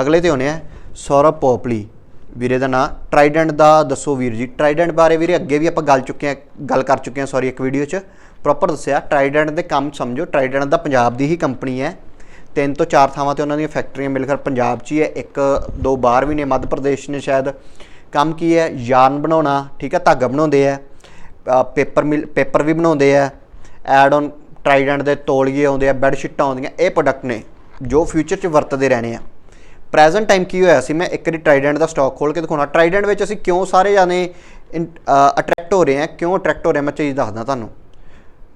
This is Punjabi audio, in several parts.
ਅਗਲੇ ਤੇ ਹੋਣੇ ਆ ਸੌਰਵ ਪੋਪਲੀ। ਵੀਰੇ ਦਾ ਨਾਂ ਟਰਾਈਡੈਂਟ ਦਾ ਦੱਸੋ ਵੀਰ ਜੀ। ਟਰਾਈਡੈਂਟ ਬਾਰੇ ਵੀਰੇ ਅੱਗੇ ਵੀ ਆਪਾਂ ਗੱਲ ਚੁੱਕੇ ਆ, ਗੱਲ ਕਰ ਚੁੱਕੇ ਆ ਸੌਰੀ ਇੱਕ ਵੀਡੀਓ 'ਚ। ਪ੍ਰੋਪਰ ਦੱਸਿਆ ਟਰਾਈਡੈਂਟ ਦੇ ਕੰਮ ਸਮਝੋ। ਟਰਾਈਡੈਂਟ ਦਾ ਪੰਜਾਬ ਦੀ ਹੀ ਕੰਪਨੀ ਹੈ। ਤਿੰਨ ਤੋਂ ਚਾਰ ਥਾਵਾਂ ਤੇ ਉਹਨਾਂ ਦੀਆਂ ਫੈਕਟਰੀਆਂ ਮਿਲ ਕਰ ਪੰਜਾਬ 'ਚ ਹੀ ਹੈ। ਇੱਕ, ਦੋ ਬਾਹਰ ਵੀ ਨੇ, ਮੱਧ ਪ੍ਰਦੇਸ਼ ਨੇ ਸ਼ਾਇਦ। ਕੰਮ ਕੀ ਹੈ? ਯਾਰਨ ਬਣਾਉਣਾ, ਠੀਕ ਹੈ, ਧਾਗਾ ਬਣਾਉਂਦੇ ਆ। ਪੇਪਰ ਮਿਲ ਪੇਪਰ ਵੀ ਬਣਾਉਂਦੇ ਆ। ਐਡ ਔਨ ਟਰਾਈਡੈਂਟ ਦੇ ਤੋਲੀਏ ਆਉਂਦੇ ਆ ਬੈੱਡ ਸ਼ੀਟਾਂ ਆਉਂਦੀਆਂ, ਇਹ ਪ੍ਰੋਡਕਟ ਨੇ, ਜੋ ਫਿਊਚਰ 'ਚ ਵਰਤਦੇ ਰਹਿਣੇ ਆ। ਪ੍ਰੈਜ਼ੈਂਟ ਟਾਈਮ ਕੀ ਹੋਇਆ ਸੀ? ਮੈਂ ਇੱਕ ਵਾਰੀ ਟਰਾਈਡੈਂਟ ਦਾ ਸਟਾਕ ਖੋਲ ਕੇ ਦਿਖਾਉਣਾ। ਟਰਾਈਡੈਂਟ ਵਿੱਚ ਅਸੀਂ ਕਿਉਂ ਸਾਰੇ ਜਾਣੇ ਅਟਰੈਕਟ ਹੋ ਰਹੇ ਆ ਕਿਉਂ ਅਟਰੈਕਟ ਹੋ ਰਹੇ ਮੈਂ ਚੀਜ਼ ਦੱਸਦਾ ਤੁਹਾਨੂੰ।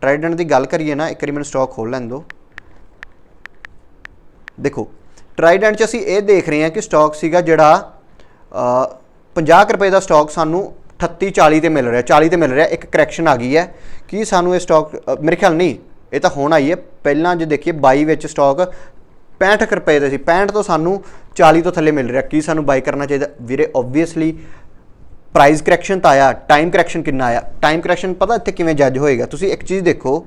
ਟਰਾਈਡੈਂਟ ਦੀ ਗੱਲ ਕਰੀਏ ਨਾ ਇੱਕ ਵਾਰੀ ਮੈਨੂੰ ਸਟਾਕ ਖੋਲ ਲੈਣ ਦਿਓ। ਦੇਖੋ ਟਰਾਈਡੈਂਟ 'ਚ ਅਸੀਂ ਇਹ ਦੇਖ ਰਹੇ ਹਾਂ ਕਿ ਸਟਾਕ ਸੀਗਾ ਜਿਹੜਾ ਅ, 50 ਕੁ ਰੁਪਏ ਦਾ ਸਟਾਕ ਸਾਨੂੰ 38 40 ਤੇ ਮਿਲ ਰਿਹਾ। 40 ਤੇ ਮਿਲ ਰਿਹਾ ਇੱਕ ਕਰੈਕਸ਼ਨ ਆ ਗਈ ਹੈ। ਕੀ ਸਾਨੂੰ ਇਹ ਸਟਾਕ ਮੇਰੇ ਖਿਆਲ ਨਹੀਂ ਇਹ ਤਾਂ ਹੁਣ ਆਈ ਹੈ। ਪਹਿਲਾਂ ਜੇ ਦੇਖੀਏ 22 ਵਿੱਚ ਸਟਾਕ 65 ਰੁਪਏ ਦਾ ਸੀ। 65 ਤੋਂ ਸਾਨੂੰ 40 ਤੋਂ ਥੱਲੇ ਮਿਲ ਰਿਹਾ। ਕੀ ਸਾਨੂੰ ਬਾਈ ਕਰਨਾ ਚਾਹੀਦਾ? ਵੀਰੇ ਆਬਵੀਅਸਲੀ ਪ੍ਰਾਈਸ ਕਰੈਕਸ਼ਨ ਤਾਂ ਆਇਆ ਟਾਈਮ ਕਰੈਕਸ਼ਨ ਕਿੰਨਾ ਆਇਆ? ਟਾਈਮ ਕਰੈਕਸ਼ਨ ਪਤਾ ਇੱਥੇ ਕਿਵੇਂ ਜੱਜ ਹੋਏਗਾ? ਤੁਸੀਂ ਇੱਕ ਚੀਜ਼ ਦੇਖੋ,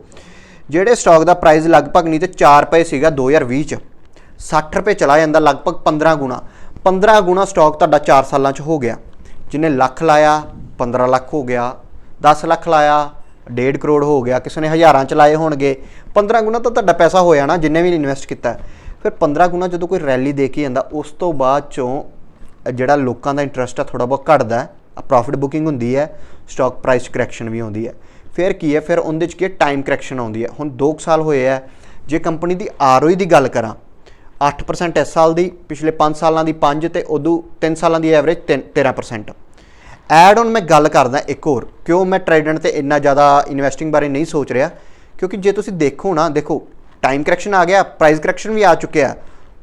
ਜਿਹੜੇ ਸਟਾਕ ਦਾ ਪ੍ਰਾਈਸ ਲਗਭਗ ਨਹੀਂ ਤੇ 4 ਰੁਪਏ ਸੀਗਾ 2020 ਚ। 60 ਰੁਪਏ ਚਲਾ ਜਾਂਦਾ ਲਗਭਗ 15 ਗੁਣਾ। 15 ਗੁਣਾ ਸਟਾਕ ਤੁਹਾਡਾ 4 ਸਾਲਾਂ ਚ ਹੋ ਗਿਆ। ਜਿਹਨੇ ਲੱਖ ਲਾਇਆ 15 ਲੱਖ ਹੋ ਗਿਆ। 10 ਲੱਖ ਲਾਇਆ 1.5 ਕਰੋੜ ਹੋ ਗਿਆ। ਕਿਸੇ ਨੇ ਹਜ਼ਾਰਾਂ ਚ ਲਾਏ ਹੋਣਗੇ। 15 ਗੁਣਾ ਤਾਂ ਤੁਹਾਡਾ ਪੈਸਾ ਹੋਇਆ ਨਾ, ਜਿੰਨੇ ਵੀ ਇਨਵੈਸਟ ਕੀਤਾ। ਫਿਰ 15 ਗੁਣਾ ਜਦੋਂ ਕੋਈ ਰੈਲੀ ਦੇ ਕੇ ਜਾਂਦਾ, ਉਸ ਤੋਂ ਬਾਅਦ ਚੋਂ ਜਿਹੜਾ ਲੋਕਾਂ ਦਾ ਇੰਟਰਸਟ ਆ ਥੋੜਾ ਬਹੁਤ ਘਟਦਾ ਹੈ ਪ੍ਰੋਫਿਟ ਬੁਕਿੰਗ ਹੁੰਦੀ ਹੈ ਸਟਾਕ ਪ੍ਰਾਈਸ ਕਰੈਕਸ਼ਨ ਵੀ ਆਉਂਦੀ ਹੈ। ਫਿਰ ਕੀ ਹੈ, ਫਿਰ ਉਹਦੇ ਚ ਕੀ ਟਾਈਮ ਕਰੈਕਸ਼ਨ ਆਉਂਦੀ ਹੈ। ਹੁਣ 2 ਸਾਲ ਹੋਏ ਆ, ਜੇ ਕੰਪਨੀ ਦੀ ਆਰਓਈ ਦੀ ਗੱਲ ਕਰਾਂ 8% ਇਸ ਸਾਲ ਦੀ, ਪਿਛਲੇ 5 ਸਾਲਾਂ ਦੀ 5 ਤੇ ਉਦੋਂ 3 ਸਾਲਾਂ ਦੀ ਐਵਰੇਜ 13% ਐਡ ਔਨ ਮੈਂ ਗੱਲ ਕਰਦਾ ਇੱਕ ਹੋਰ, ਕਿਉਂ ਮੈਂ ਟ੍ਰੇਡੈਂਟ ਤੇ ਇੰਨਾ ਜ਼ਿਆਦਾ ਇਨਵੈਸਟਿੰਗ ਬਾਰੇ ਨਹੀਂ ਸੋਚ ਰਿਹਾ, ਕਿਉਂਕਿ ਜੇ ਤੁਸੀਂ ਦੇਖੋ ਨਾ, ਦੇਖੋ ਟਾਈਮ ਕਰੈਕਸ਼ਨ ਆ ਗਿਆ ਪ੍ਰਾਈਸ ਕਰੈਕਸ਼ਨ ਵੀ ਆ ਚੁੱਕਿਆ।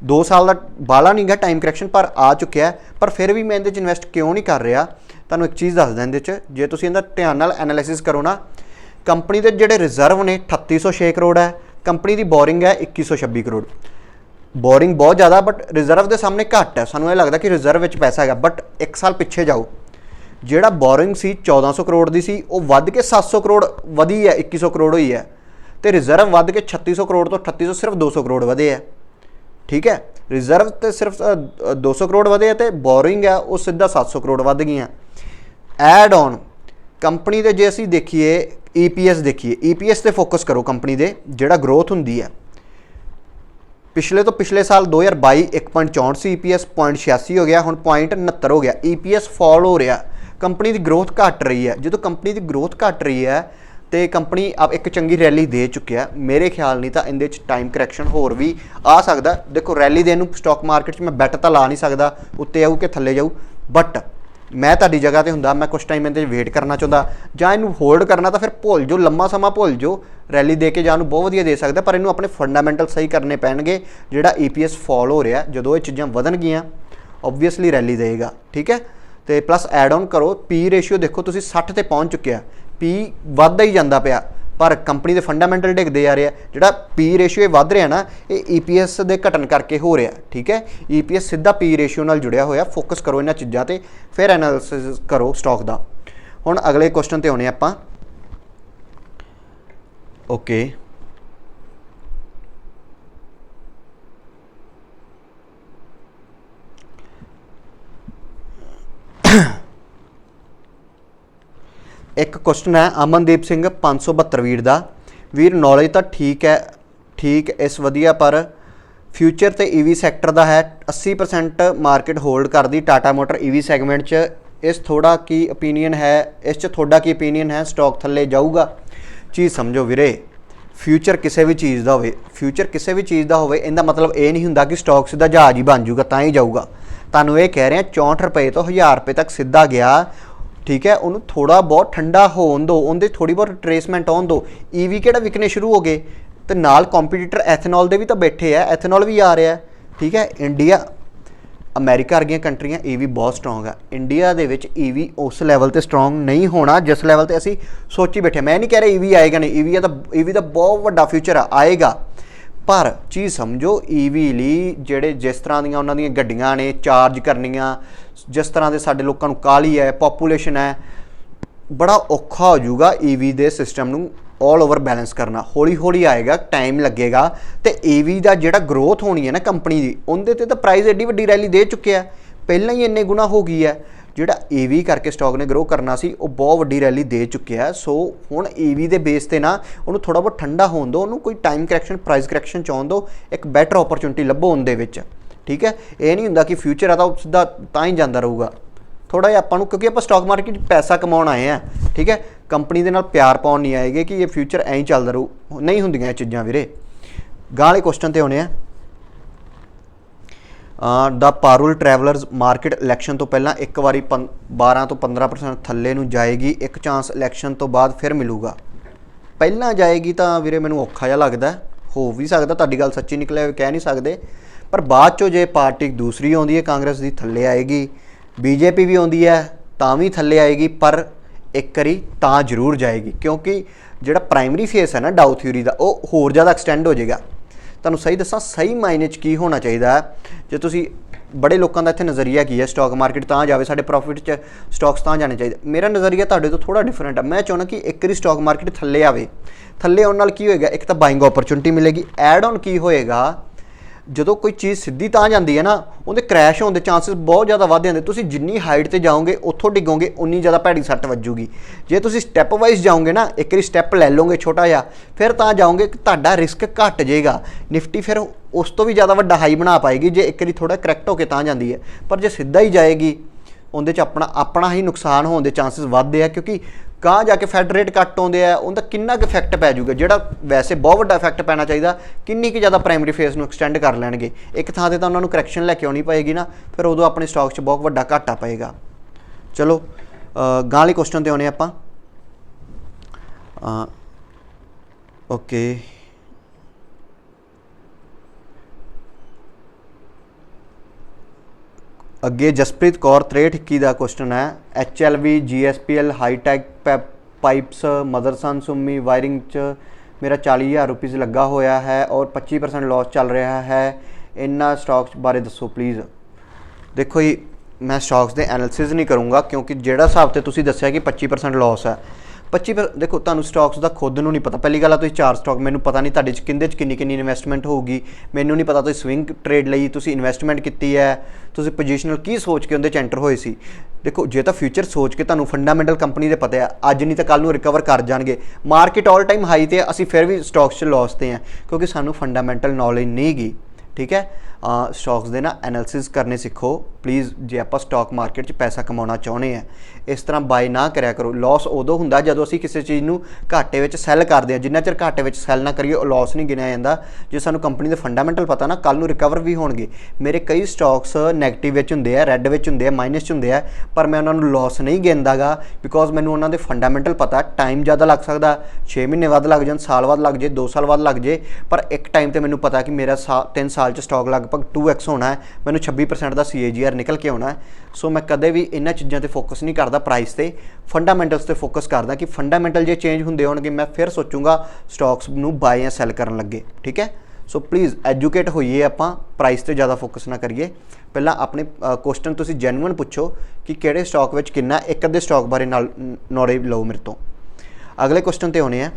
2 ਸਾਲ ਦਾ ਬਾਲਾ ਨਹੀਂਗਾ ਟਾਈਮ ਕਰੈਕਸ਼ਨ ਪਰ ਆ ਚੁੱਕਿਆ। ਪਰ ਫਿਰ ਵੀ ਮੈਂ ਇਹਦੇ 'ਚ ਇਨਵੈਸਟ ਕਿਉਂ ਨਹੀਂ ਕਰ ਰਿਹਾ? ਤੁਹਾਨੂੰ ਇੱਕ ਚੀਜ਼ ਦੱਸਦਾ ਇਹਦੇ 'ਚ, ਜੇ ਤੁਸੀਂ ਇਹਦਾ ਧਿਆਨ ਨਾਲ ਐਨਾਲਿਸਿਸ ਕਰੋ ਨਾ ਕੰਪਨੀ ਦੇ ਜਿਹੜੇ ਰਿਜ਼ਰਵ ਨੇ 3806 ਕਰੋੜ ਹੈ ਕੰਪਨੀ ਦੀ ਬੋਰਿੰਗ ਹੈ 2126 ਕਰੋੜ। ਬੋਰਿੰਗ ਬਹੁਤ ਜ਼ਿਆਦਾ ਬਟ ਰਿਜ਼ਰਵ ਦੇ ਸਾਹਮਣੇ ਘੱਟ ਹੈ। ਸਾਨੂੰ ਇਹ ਲੱਗਦਾ ਕਿ ਰਿਜ਼ਰਵ ਵਿੱਚ ਪੈਸਾ ਹੈਗਾ ਬਟ 1 ਸਾਲ ਪਿੱਛੇ ਜਾਓ। ਜਿਹੜਾ ਬੋਰਿੰਗ ਸੀ 1400 ਕਰੋੜ ਦੀ ਸੀ, ਉਹ ਵੱਧ ਕੇ 700 ਕਰੋੜ ਵਧੀ ਹੈ 2100 ਕਰੋੜ ਹੋਈ ਹੈ। ਤੇ ਰਿਜ਼ਰਵ ਵੱਧ ਕੇ 3600 ਕਰੋੜ ਤੋਂ 3800 ਸਿਰਫ 200 ਕਰੋੜ ਵਧੇ ਹੈ ਠੀਕ ਹੈ? ਰਿਜ਼ਰਵ ਤੇ ਸਿਰਫ ਅ, ਅ, 200 ਕਰੋੜ ਵਧੇ ਹੈ ਤੇ ਬੋਰਿੰਗ ਹੈ ਉਹ ਸਿੱਧਾ 700 ਕਰੋੜ ਵੱਧ ਗਈਆਂ। ਐਡ ਔਨ ਕੰਪਨੀ ਦੇ ਜੇ ਅਸੀਂ ਦੇਖੀਏ EPS ਦੇਖੀਏ EPS ਤੇ ਫੋਕਸ ਕਰੋ ਕੰਪਨੀ ਦੇ ਜਿਹੜਾ ਗਰੋਥ ਹੁੰਦੀ ਹੈ ਪਿਛਲੇ ਤੋਂ ਪਿਛਲੇ ਸਾਲ 2022 1.64 ਸੀ E EPS 0.86 ਹੋ ਗਿਆ ਹੁਣ 0.69 ਹੋ ਗਿਆ। EPS ਫਾਲ ਹੋ ਰਿਹਾ। ਕੰਪਨੀ ਦੀ ਗਰੋਥ ਘਟ ਰਹੀ ਹੈ। ਜਦੋਂ ਕੰਪਨੀ ਦੀ ਗਰੋਥ ਘਟ ਰਹੀ ਹੈ ਤੇ ਕੰਪਨੀ ਆਪ ਇੱਕ ਚੰਗੀ ਰੈਲੀ ਦੇ ਚੁੱਕਿਆ ਮੇਰੇ ਖਿਆਲ ਨਹੀਂ ਤਾਂ ਇਹਦੇ ਚ ਟਾਈਮ ਕਰੈਕਸ਼ਨ ਹੋਰ ਵੀ ਆ ਸਕਦਾ। ਦੇਖੋ, ਰੈਲੀ ਦੇ ਨੂੰ ਸਟਾਕ ਮਾਰਕੀਟ 'ਚ ਮੈਂ ਬੈਟ ਤਾਂ ਲਾ ਨਹੀਂ ਸਕਦਾ। ਉੱਤੇ ਆਊ ਕਿ ਥੱਲੇ ਜਾਊ। ਬਟ ਮੈਂ ਤੁਹਾਡੀ ਜਗ੍ਹਾ ਤੇ ਹੁੰਦਾ, ਮੈਂ ਕੁਝ ਟਾਈਮ ਇਹਦੇ ਵੇਟ ਕਰਨਾ ਚਾਹੁੰਦਾ। ਜਾਂ ਇਹਨੂੰ ਹੋਲਡ ਕਰਨਾ ਤਾਂ ਫਿਰ ਭੁੱਲ ਜੋ ਲੰਮਾ ਸਮਾਂ ਭੁੱਲ ਜੋ ਰੈਲੀ ਦੇ ਕੇ ਜਾਂ ਨੂੰ ਬਹੁਤ ਵਧੀਆ ਦੇ ਸਕਦਾ, ਪਰ ਇਹਨੂੰ ਆਪਣੇ ਫੰਡਾਮੈਂਟਲ ਸਹੀ ਕਰਨੇ ਪੈਣਗੇ। ਜਿਹੜਾ EPS ਫਾਲ ਹੋ ਰਿਹਾ, ਜਦੋਂ ਇਹ ਚੀਜ਼ਾਂ ਵਧਣ ਗਈਆਂ ਆਬਵੀਅਸਲੀ ਰੈਲੀ ਦੇਗਾ ਠੀਕ ਹੈ? ਤੇ ਪਲੱਸ ਐਡ ਆਨ ਕਰੋ। ਪੀ ਰੇਸ਼ੀਓ ਦੇਖੋ, ਤੁਸੀਂ 60 ਤੇ ਪਹੁੰਚ ਚੁੱਕਿਆ। ਪੀ ਵੱਧਦਾ ਹੀ ਜਾਂਦਾ ਪਿਆ। ਪਰ ਕੰਪਨੀ ਦੇ ਫੰਡਾਮੈਂਟਲ ਡਿੱਗਦੇ ਜਾ ਰਿਹਾ ਜਿਹੜਾ ਪੀ ਰੇਸ਼ੀਓ ਵੱਧ ਰਿਹਾ ਨਾ, ਇਹ EPS ਦੇ ਘਟਨ ਕਰਕੇ ਹੋ ਰਿਹਾ, ਠੀਕ ਹੈ? EPS ਸਿੱਧਾ ਪੀ ਰੇਸ਼ੀਓ ਨਾਲ ਜੁੜਿਆ ਹੋਇਆ। ਫੋਕਸ ਕਰੋ ਇਹਨਾਂ ਚੀਜ਼ਾਂ ਤੇ, ਫਿਰ ਐਨਾਲਿਸਿਸ ਕਰੋ ਸਟਾਕ ਦਾ। ਹੁਣ ਅਗਲੇ ਕੁਐਸਚਨ ਤੇ ਆਉਣੇ ਆਪਾਂ। ਓਕੇ ਇੱਕ ਕੁਐਸਚਨ ਹੈ, ਅਮਨਦੀਪ ਸਿੰਘ 572 ਵੀਰ ਦਾ। ਵੀਰ ਨੌਲੇਜ ਤਾਂ ਠੀਕ ਹੈ, ਠੀਕ ਇਸ ਵਧੀਆ, ਪਰ ਫਿਊਚਰ ਤੇ ਈਵੀ ਸੈਕਟਰ ਦਾ ਹੈ 80% ਮਾਰਕੀਟ ਹੋਲਡ ਕਰਦੀ ਟਾਟਾ ਮੋਟਰ ਈਵੀ ਸੈਗਮੈਂਟ 'ਚ। ਇਸ ਥੋੜਾ ਕੀ opinion ਹੈ, ਇਸ 'ਚ ਤੁਹਾਡਾ ਕੀ opinion ਹੈ ਸਟਾਕ ਥੱਲੇ ਜਾਊਗਾ। ਚੀਜ਼ ਸਮਝੋ ਵੀਰੇ ਫਿਊਚਰ ਕਿਸੇ ਵੀ ਚੀਜ਼ ਦਾ ਹੋਵੇ ਫਿਊਚਰ ਕਿਸੇ ਵੀ ਚੀਜ਼ ਦਾ ਹੋਵੇ, ਇਹਦਾ ਮਤਲਬ ਇਹ ਨਹੀਂ ਹੁੰਦਾ ਕਿ ਸਟਾਕ ਸਿੱਧਾ ਜਹਾਜ਼ ਹੀ ਬਣ ਜਾਊਗਾ, ਤਾਂ ਹੀ ਜਾਊਗਾ। ਤੁਹਾਨੂੰ ਇਹ ਕਹਿ ਰਿਹਾ 64 ਰੁਪਏ ਤੋਂ 1000 ਰੁਪਏ ਤੱਕ ਸਿੱਧਾ ਗਿਆ ਠੀਕ ਹੈ? ਉਹਨੂੰ ਥੋੜਾ ਬਹੁਤ ਠੰਡਾ ਹੋਣ ਦਿਓ, ਉਹਦੇ ਥੋੜੀ ਬਹੁਤ ਟ੍ਰੇਸਮੈਂਟ ਆਉਣ ਦਿਓ। ਈਵੀ ਕਿਹੜਾ ਵਿਕਨੇ ਸ਼ੁਰੂ ਹੋ ਗਏ? ਤੇ ਨਾਲ ਕੰਪੀਟੀਟਰ ਐਥਨੋਲ ਦੇ ਵੀ ਤਾਂ ਬੈਠੇ ਆ ਐਥਨੋਲ ਵੀ ਆ ਰਿਹਾ ਠੀਕ ਹੈ? ਇੰਡੀਆ ਅਮਰੀਕਾ ਵਰਗੀਆਂ ਕੰਟਰੀਆਂ ਈਵੀ ਬਹੁਤ ਸਟਰੋਂਗ ਆ। ਇੰਡੀਆ ਦੇ ਵਿੱਚ ਈਵੀ ਉਸ ਲੈਵਲ ਤੇ ਸਟਰੋਂਗ ਨਹੀਂ ਹੋਣਾ, ਜਿਸ ਲੈਵਲ ਤੇ ਅਸੀਂ ਸੋਚੀ ਬੈਠੇ ਮੈਂ ਨਹੀਂ ਕਹਿ ਰਿਹਾ ਈਵੀ ਆਏਗਾ ਨਹੀਂ ਈਵੀ ਦਾ ਈਵੀ ਦਾ ਬਹੁਤ ਵੱਡਾ ਫਿਊਚਰ ਆ, ਆਏਗਾ। ਪਰ ਚੀਜ਼ ਸਮਝੋ ਈਵੀ ਲਈ ਜਿਹੜੇ ਜਿਸ ਤਰ੍ਹਾਂ ਦੀਆਂ ਉਹਨਾਂ ਦੀਆਂ ਗੱਡੀਆਂ ਨੇ ਚਾਰਜ ਕਰਨੀਆਂ ਜਿਸ ਤਰ੍ਹਾਂ ਦੇ ਸਾਡੇ ਲੋਕਾਂ ਨੂੰ ਕਾਲੀ ਹੈ ਪੋਪੂਲੇਸ਼ਨ ਹੈ, ਬੜਾ ਔਖਾ ਹੋ ਜਾਊਗਾ ਈਵੀ ਦੇ ਸਿਸਟਮ ਨੂੰ 올 ਓਵਰ ਬੈਲੈਂਸ ਕਰਨਾ। ਹੌਲੀ ਹੌਲੀ ਆਏਗਾ ਟਾਈਮ ਲੱਗੇਗਾ ਤੇ ਏਵੀ ਦਾ ਜਿਹੜਾ ਗਰੋਥ ਹੋਣੀ ਹੈ ਨਾ ਕੰਪਨੀ ਦੀ, ਉਹਦੇ ਤੇ ਤਾਂ ਪ੍ਰਾਈਸ ਐਡੀ ਵੱਡੀ ਰੈਲੀ ਦੇ ਚੁੱਕਿਆ ਪਹਿਲਾਂ ਹੀ ਇੰਨੇ ਗੁਣਾ ਹੋ ਗਈ ਹੈ। ਜਿਹੜਾ ਏਵੀ ਕਰਕੇ ਸਟਾਕ ਨੇ ਗਰੋ ਕਰਨਾ ਸੀ, ਉਹ ਬਹੁਤ ਵੱਡੀ ਰੈਲੀ ਦੇ ਚੁੱਕਿਆ ਸੋ ਹੁਣ ਏਵੀ ਦੇ ਬੇਸ ਤੇ ਨਾ, ਉਹਨੂੰ ਥੋੜਾ ਬਹੁਤ ਠੰਡਾ ਹੋਣ ਦਿਓ, ਉਹਨੂੰ ਕੋਈ ਟਾਈਮ ਕਰੈਕਸ਼ਨ ਪ੍ਰਾਈਸ ਕਰੈਕਸ਼ਨ ਚਾਹੁਣ ਦਿਓ, ਇੱਕ ਬੈਟਰ ਓਪਰਚੁਨਿਟੀ ਲੱਭੋ ਉਹਦੇ ਵਿੱਚ। ਠੀਕ ਹੈ? ਇਹ ਨਹੀਂ ਹੁੰਦਾ ਕਿ ਫਿਊਚਰ ਆ ਤਾਂ ਉਹ ਸਿੱਧਾ ਤਾਂ ਹੀ ਜਾਂਦਾ ਰਹੂਗਾ। ਥੋੜਾ ਜਿਹਾ ਆਪਾਂ ਨੂੰ, ਕਿਉਂਕਿ ਆਪਾਂ ਸਟਾਕ ਮਾਰਕੀਟ 'ਚ ਪੈਸਾ ਕਮਾਉਣ ਆਏ ਆ, ਠੀਕ ਹੈ? ਕੰਪਨੀ ਦੇ ਨਾਲ ਪਿਆਰ ਪਾਉਣ ਨਹੀਂ ਆਏਗੇ ਕਿ ਇਹ ਫਿਊਚਰ ਐਂ ਹੀ ਚੱਲਦਾ ਰਹੂ। ਨਹੀਂ ਹੁੰਦੀਆਂ ਇਹ ਚੀਜ਼ਾਂ ਵੀਰੇ। ਗਾਂ ਵਾਲੇ ਕੁਐਸਚਨ ਤੇ ਆਉਣੇ ਆ। ਦਾ ਪਾਰੂਲ ਟਰੈਵਲਰਸ ਮਾਰਕੀਟ ਇਲੈਕਸ਼ਨ ਤੋਂ ਪਹਿਲਾਂ ਇੱਕ ਵਾਰੀ ਪੰ- 12 ਤੋਂ 15% ਥੱਲੇ ਨੂੰ ਜਾਏਗੀ, ਇੱਕ ਚਾਂਸ ਇਲੈਕਸ਼ਨ ਤੋਂ ਬਾਅਦ ਫਿਰ ਮਿਲੂਗਾ। ਪਹਿਲਾਂ ਜਾਏਗੀ ਤਾਂ ਵੀਰੇ ਮੈਨੂੰ ਔਖਾ ਜਿਹਾ ਲੱਗਦਾ। ਹੋ ਵੀ ਸਕਦਾ, ਤੁਹਾਡੀ ਗੱਲ ਸੱਚੀ ਨਿਕਲੇ ਕਹਿ ਨਹੀਂ ਸਕਦੇ। ਪਰ ਬਾਅਦ ਚੋਂ ਜੇ ਪਾਰਟੀ ਦੂਸਰੀ ਆਉਂਦੀ ਹੈ, ਕਾਂਗਰਸ ਦੀ ਥੱਲੇ ਆਏਗੀ, ਬੀਜੇਪੀ ਵੀ ਆਉਂਦੀ ਹੈ, ਤਾਂ ਵੀ ਥੱਲੇ ਆਏਗੀ, ਪਰ ਇੱਕ ਵਾਰੀ ਤਾਂ ਜ਼ਰੂਰ ਜਾਏਗੀ, ਕਿਉਂਕਿ ਜਿਹੜਾ ਪ੍ਰਾਇਮਰੀ ਫੇਸ ਹੈ ਨਾ ਡਾਊ ਥਿਊਰੀ ਦਾ, ਉਹ ਹੋਰ ਜ਼ਿਆਦਾ ਐਕਸਟੈਂਡ ਹੋ ਜਾਏਗਾ। ਤੁਹਾਨੂੰ ਸਹੀ ਦੱਸਾਂ, ਸਹੀ ਮਾਇਨੇ 'ਚ ਕੀ ਹੋਣਾ ਚਾਹੀਦਾ ਜੇ ਤੁਸੀਂ ਬੜੇ ਲੋਕਾਂ ਦਾ ਇੱਥੇ ਨਜ਼ਰੀਆ ਕੀ ਹੈ ਸਟਾਕ ਮਾਰਕੀਟ ਤਾਂ ਜਾਵੇ, ਸਾਡੇ ਪ੍ਰੋਫਿਟ 'ਚ ਸਟਾਕਸ ਤਾਂ ਜਾਣੇ ਚਾਹੀਦੇ। ਮੇਰਾ ਨਜ਼ਰੀਆ ਤੁਹਾਡੇ ਤੋਂ ਥੋੜਾ ਡਿਫਰੈਂਟ ਹੈ। ਮੈਂ ਚਾਹੁੰਦਾ ਕਿ ਇੱਕ ਵਾਰੀ ਸਟਾਕ ਮਾਰਕੀਟ ਥੱਲੇ ਆਵੇ। ਥੱਲੇ ਆਉਣ ਨਾਲ ਕੀ ਹੋਏਗਾ? ਇੱਕ ਤਾਂ ਬਾਇੰਗ ਓਪਰਚੁਨਿਟੀ ਮਿਲੇਗੀ। ਐਡ ਔਨ ਕੀ ਹੋਏਗਾ? ਜਦੋਂ ਕੋਈ ਚੀਜ਼ ਸਿੱਧੀ ਤਾਂ ਜਾਂਦੀ ਹੈ ਨਾ, ਉਹਦੇ ਕ੍ਰੈਸ਼ ਹੋਣ ਦੇ ਚਾਂਸਸ ਬਹੁਤ ਜ਼ਿਆਦਾ ਵੱਧ ਜਾਂਦੇ। ਤੁਸੀਂ ਜਿੰਨੀ ਹਾਈਟ ਤੇ ਜਾਓਗੇ, ਉੱਥੋਂ ਡਿੱਗੋਗੇ, ਉਨੀ ਜ਼ਿਆਦਾ ਭੈੜੀ ਸੱਟ ਵੱਜੂਗੀ। ਜੇ ਤੁਸੀਂ ਸਟੈਪ ਵਾਈਜ਼ ਜਾਓਗੇ ਨਾ, ਇੱਕ ਵਾਰੀ ਸਟੈਪ ਲੈ ਲਓਗੇ ਛੋਟਾ ਜਿਹਾ, ਫਿਰ ਤਾਂ ਜਾਓਗੇ ਤੁਹਾਡਾ ਰਿਸਕ ਘਟ ਜਾਏਗਾ। ਨਿਫਟੀ ਫਿਰ ਉਸ ਤੋਂ ਵੀ ਜ਼ਿਆਦਾ ਵੱਡਾ ਹਾਈ ਬਣਾ ਪਾਏਗੀ, ਜੇ ਇੱਕ ਵਾਰੀ ਥੋੜਾ ਕਰੈਕਟ ਹੋ ਕੇ ਤਾਂ ਜਾਂਦੀ ਹੈ। ਪਰ ਜੇ ਸਿੱਧਾ ਹੀ ਜਾਏਗੀ, ਉਹਦੇ ਚ ਆਪਣਾ ਆਪਣਾ ਹੀ ਨੁਕਸਾਨ ਹੋਣ ਦੇ ਚਾਂਸਸ ਵੱਧਦੇ ਆ, ਕਿਉਂਕਿ ਗਾਂ ਜਾ ਕੇ ਫੈਡ ਰੇਟ ਘੱਟ ਆਉਂਦੇ ਆ ਉਹਦਾ ਕਿੰਨਾ ਕੁ ਇਫੈਕਟ ਪੈ ਜਾਊਗਾ? ਜਿਹੜਾ ਵੈਸੇ ਬਹੁਤ ਵੱਡਾ ਇਫੈਕਟ ਪੈਣਾ ਚਾਹੀਦਾ ਕਿੰਨੀ ਕੁ ਜ਼ਿਆਦਾ ਪ੍ਰਾਇਮਰੀ ਫੇਸ ਨੂੰ ਐਕਸਟੈਂਡ ਕਰ ਲੈਣਗੇ? ਇੱਕ ਥਾਂ ਤੇ ਤਾਂ ਉਹਨਾਂ ਨੂੰ ਕਰੈਕਸ਼ਨ ਲੈ ਕੇ ਆਉਣੀ ਪਏਗੀ ਨਾ ਫਿਰ ਉਦੋਂ ਆਪਣੇ ਸਟਾਕ 'ਚ ਬਹੁਤ ਵੱਡਾ ਘਾਟਾ ਪਏਗਾ। ਚਲੋ ਅ, ਗਾਂ ਵਾਲੇ ਕੁਐਸਚਨ ਤੇ ਆਉਣੇ ਆਪਾਂ। ਓਕੇ ਅੱਗੇ ਜਸਪ੍ਰੀਤ ਕੌਰ 6321 ਦਾ ਕੁਐਸਚਨ ਹੈ HLV GSPL Hitech pipes Motherson Sumi wiring ਚ ਮੇਰਾ 40000 ਰੁਪਏ ਲੱਗਾ ਹੋਇਆ ਹੈ ਔਰ 25% ਲਾਸ ਚੱਲ ਰਿਹਾ ਹੈ। ਇਹਨਾਂ ਸਟਾਕਸ ਬਾਰੇ ਦੱਸੋ ਪਲੀਜ਼ ਦੇਖੋ ਜੀ, ਮੈਂ ਸਟਾਕਸ ਦੇ ਐਨਾਲਿਸਿਸ ਨਹੀਂ ਕਰੂੰਗਾ ਕਿਉਂਕਿ ਜਿਹੜਾ ਹਿਸਾਬ ਤੇ ਤੁਸੀਂ ਦੱਸਿਆ ਕਿ 25% ਲਾਸ ਹੈ 25 ਪਰ- ਦੇਖੋ ਤੁਹਾਨੂੰ ਸਟਾਕਸ ਦਾ ਖੁਦ ਨੂੰ ਨਹੀਂ ਪਤਾ। ਪਹਿਲੀ ਗੱਲ ਆ ਤੁਸੀਂ ਚਾਰ ਸਟਾਕ ਮੈਨੂੰ ਪਤਾ ਨਹੀਂ ਤੁਹਾਡੇ ਚ ਕਿੰਦੇ ਚ ਕਿੰਨੀ ਕਿੰਨੀ ਇਨਵੈਸਟਮੈਂਟ ਹੋਊਗੀ। ਮੈਨੂੰ ਨਹੀਂ ਪਤਾ ਤੁਸੀਂ ਸਵਿੰਗ ਟ੍ਰੇਡ ਲਈ ਤੁਸੀਂ ਇਨਵੈਸਟਮੈਂਟ ਕੀਤੀ ਹੈ। ਤੁਸੀਂ ਪੋਜੀਸ਼ਨਲ ਕੀ ਸੋਚ ਕੇ ਉਹਦੇ ਚ ਐਂਟਰ ਹੋਏ ਸੀ। ਦੇਖੋ ਜੇ ਤਾਂ ਫਿਊਚਰ ਸੋਚ ਕੇ ਤੁਹਾਨੂੰ ਫੰਡਾਮੈਂਟਲ ਕੰਪਨੀ ਦੇ ਪਤਾ ਹੈ ਅੱਜ ਨਹੀਂ ਤਾਂ ਕੱਲ ਨੂੰ ਰਿਕਵਰ ਕਰ ਜਾਣਗੇ। ਮਾਰਕੀਟ ਆਲ ਟਾਈਮ ਹਾਈ ਤੇ ਹੈ, ਅਸੀਂ ਫਿਰ ਵੀ ਸਟਾਕਸ 'ਚ ਲਾਸ ਤੇ ਹਾਂ ਕਿਉਂਕਿ ਸਾਨੂੰ ਫੰਡਾਮੈਂਟਲ ਨੌਲੇਜ ਨਹੀਂ ਗੀ ਠੀਕ ਹੈ? ਸਟਾਕਸ ਦੇ ਨਾ ਐਨਾਲਿਸਿਸ ਕਰਨੇ ਸਿੱਖੋ। ਪਲੀਜ਼ ਜੇ ਆਪਾਂ ਸਟਾਕ ਮਾਰਕੀਟ 'ਚ ਪੈਸਾ ਕਮਾਉਣਾ ਚਾਹੁੰਦੇ ਆ, ਇਸ ਤਰ੍ਹਾਂ ਬਾਈ ਨਾ ਕਰਿਆ ਕਰੋ। ਲਾਸ ਉਦੋਂ ਹੁੰਦਾ ਜਦੋਂ ਅਸੀਂ ਕਿਸੇ ਚੀਜ਼ ਨੂੰ ਘਾਟੇ ਵਿੱਚ ਸੈੱਲ ਕਰਦੇ ਆ। ਜਿੰਨਾ ਚਿਰ ਘਾਟੇ ਵਿੱਚ ਸੈੱਲ ਨਾ ਕਰੀਏ, ਉਹ ਲਾਸ ਨਹੀਂ ਗਿਣਿਆ ਜਾਂਦਾ। ਜੇ ਸਾਨੂੰ ਕੰਪਨੀ ਦੇ ਫੰਡਾਮੈਂਟਲ ਪਤਾ ਨਾ ਕੱਲ ਨੂੰ ਰਿਕਵਰ ਵੀ ਹੋਣਗੇ। ਮੇਰੇ ਕਈ ਸਟਾਕਸ 네ਗੇਟਿਵ ਵਿੱਚ ਹੁੰਦੇ ਆ ਰੈੱਡ ਵਿੱਚ ਹੁੰਦੇ ਆ ਮਾਈਨਸ 'ਚ ਹੁੰਦੇ ਆ, ਪਰ ਮੈਂ ਉਹਨਾਂ ਨੂੰ ਲਾਸ ਨਹੀਂ ਗਿਣਦਾਗਾ ਬਿਕੋਜ਼ ਮੈਨੂੰ ਉਹਨਾਂ ਦੇ ਫੰਡਾਮੈਂਟਲ ਪਤਾ। ਟਾਈਮ ਜ਼ਿਆਦਾ ਲੱਗ ਸਕਦਾ 6 ਮਹੀਨੇ ਵੱਧ ਲੱਗ ਜਾਣ, ਸਾਲ ਵੱਧ ਲੱਗ ਜੇ 2 ਸਾਲ ਵੱਧ ਲੱਗ ਜੇ ਪਰ ਇੱਕ ਟਾਈਮ ਤੇ ਮੈਨੂੰ ਪਤਾ ਕਿ ਮੇਰਾ 3 ਸਾਲ 'ਚ ਸਟਾਕ ਲਗਭਗ 2x ਹੋਣਾ ਹੈ, ਮੈਨੂੰ 26% ਦਾ CAGR ਨਿਕਲ ਕੇ ਆਉਣਾ ਹੈ। ਸੋ ਮੈਂ ਕਦੇ ਵੀ ਇਹਨਾਂ ਚੀਜ਼ਾਂ ਤੇ ਫੋਕਸ ਨਹੀਂ ਕਰਦਾ ਪ੍ਰਾਈਸ ਤੇ। ਫੰਡਾਮੈਂਟਲਸ ਤੇ ਫੋਕਸ ਕਰਦਾ ਕਿ ਫੰਡਾਮੈਂਟਲ ਜੇ ਚੇਂਜ ਹੁੰਦੇ ਹੋਣਗੇ, ਮੈਂ ਫਿਰ ਸੋਚੂੰਗਾ ਸਟਾਕਸ ਨੂੰ ਬਾਏ ਜਾਂ ਸੈਲ ਕਰਨ ਲੱਗੇ, ਠੀਕ ਹੈ? ਸੋ ਪਲੀਜ਼ ਐਜੂਕੇਟ ਹੋਈਏ ਆਪਾਂ ਪ੍ਰਾਈਸ ਤੇ ਜ਼ਿਆਦਾ ਫੋਕਸ ਨਾ ਕਰੀਏ। ਪਹਿਲਾਂ ਆਪਣੇ ਕੁਐਸਚਨ ਤੁਸੀਂ ਜੈਨੂਇਨ ਪੁੱਛੋ ਕਿ ਕਿਹੜੇ ਸਟਾਕ ਵਿੱਚ ਕਿੰਨਾ ਇੱਕ ਅੱਧੇ ਸਟਾਕ ਬਾਰੇ ਨਾਲ ਨੌਲੇਜ ਲਓ ਮੇਰੇ ਤੋਂ। ਅਗਲੇ ਕੁਐਸਚਨ ਤੇ ਆਉਣੇ ਆ।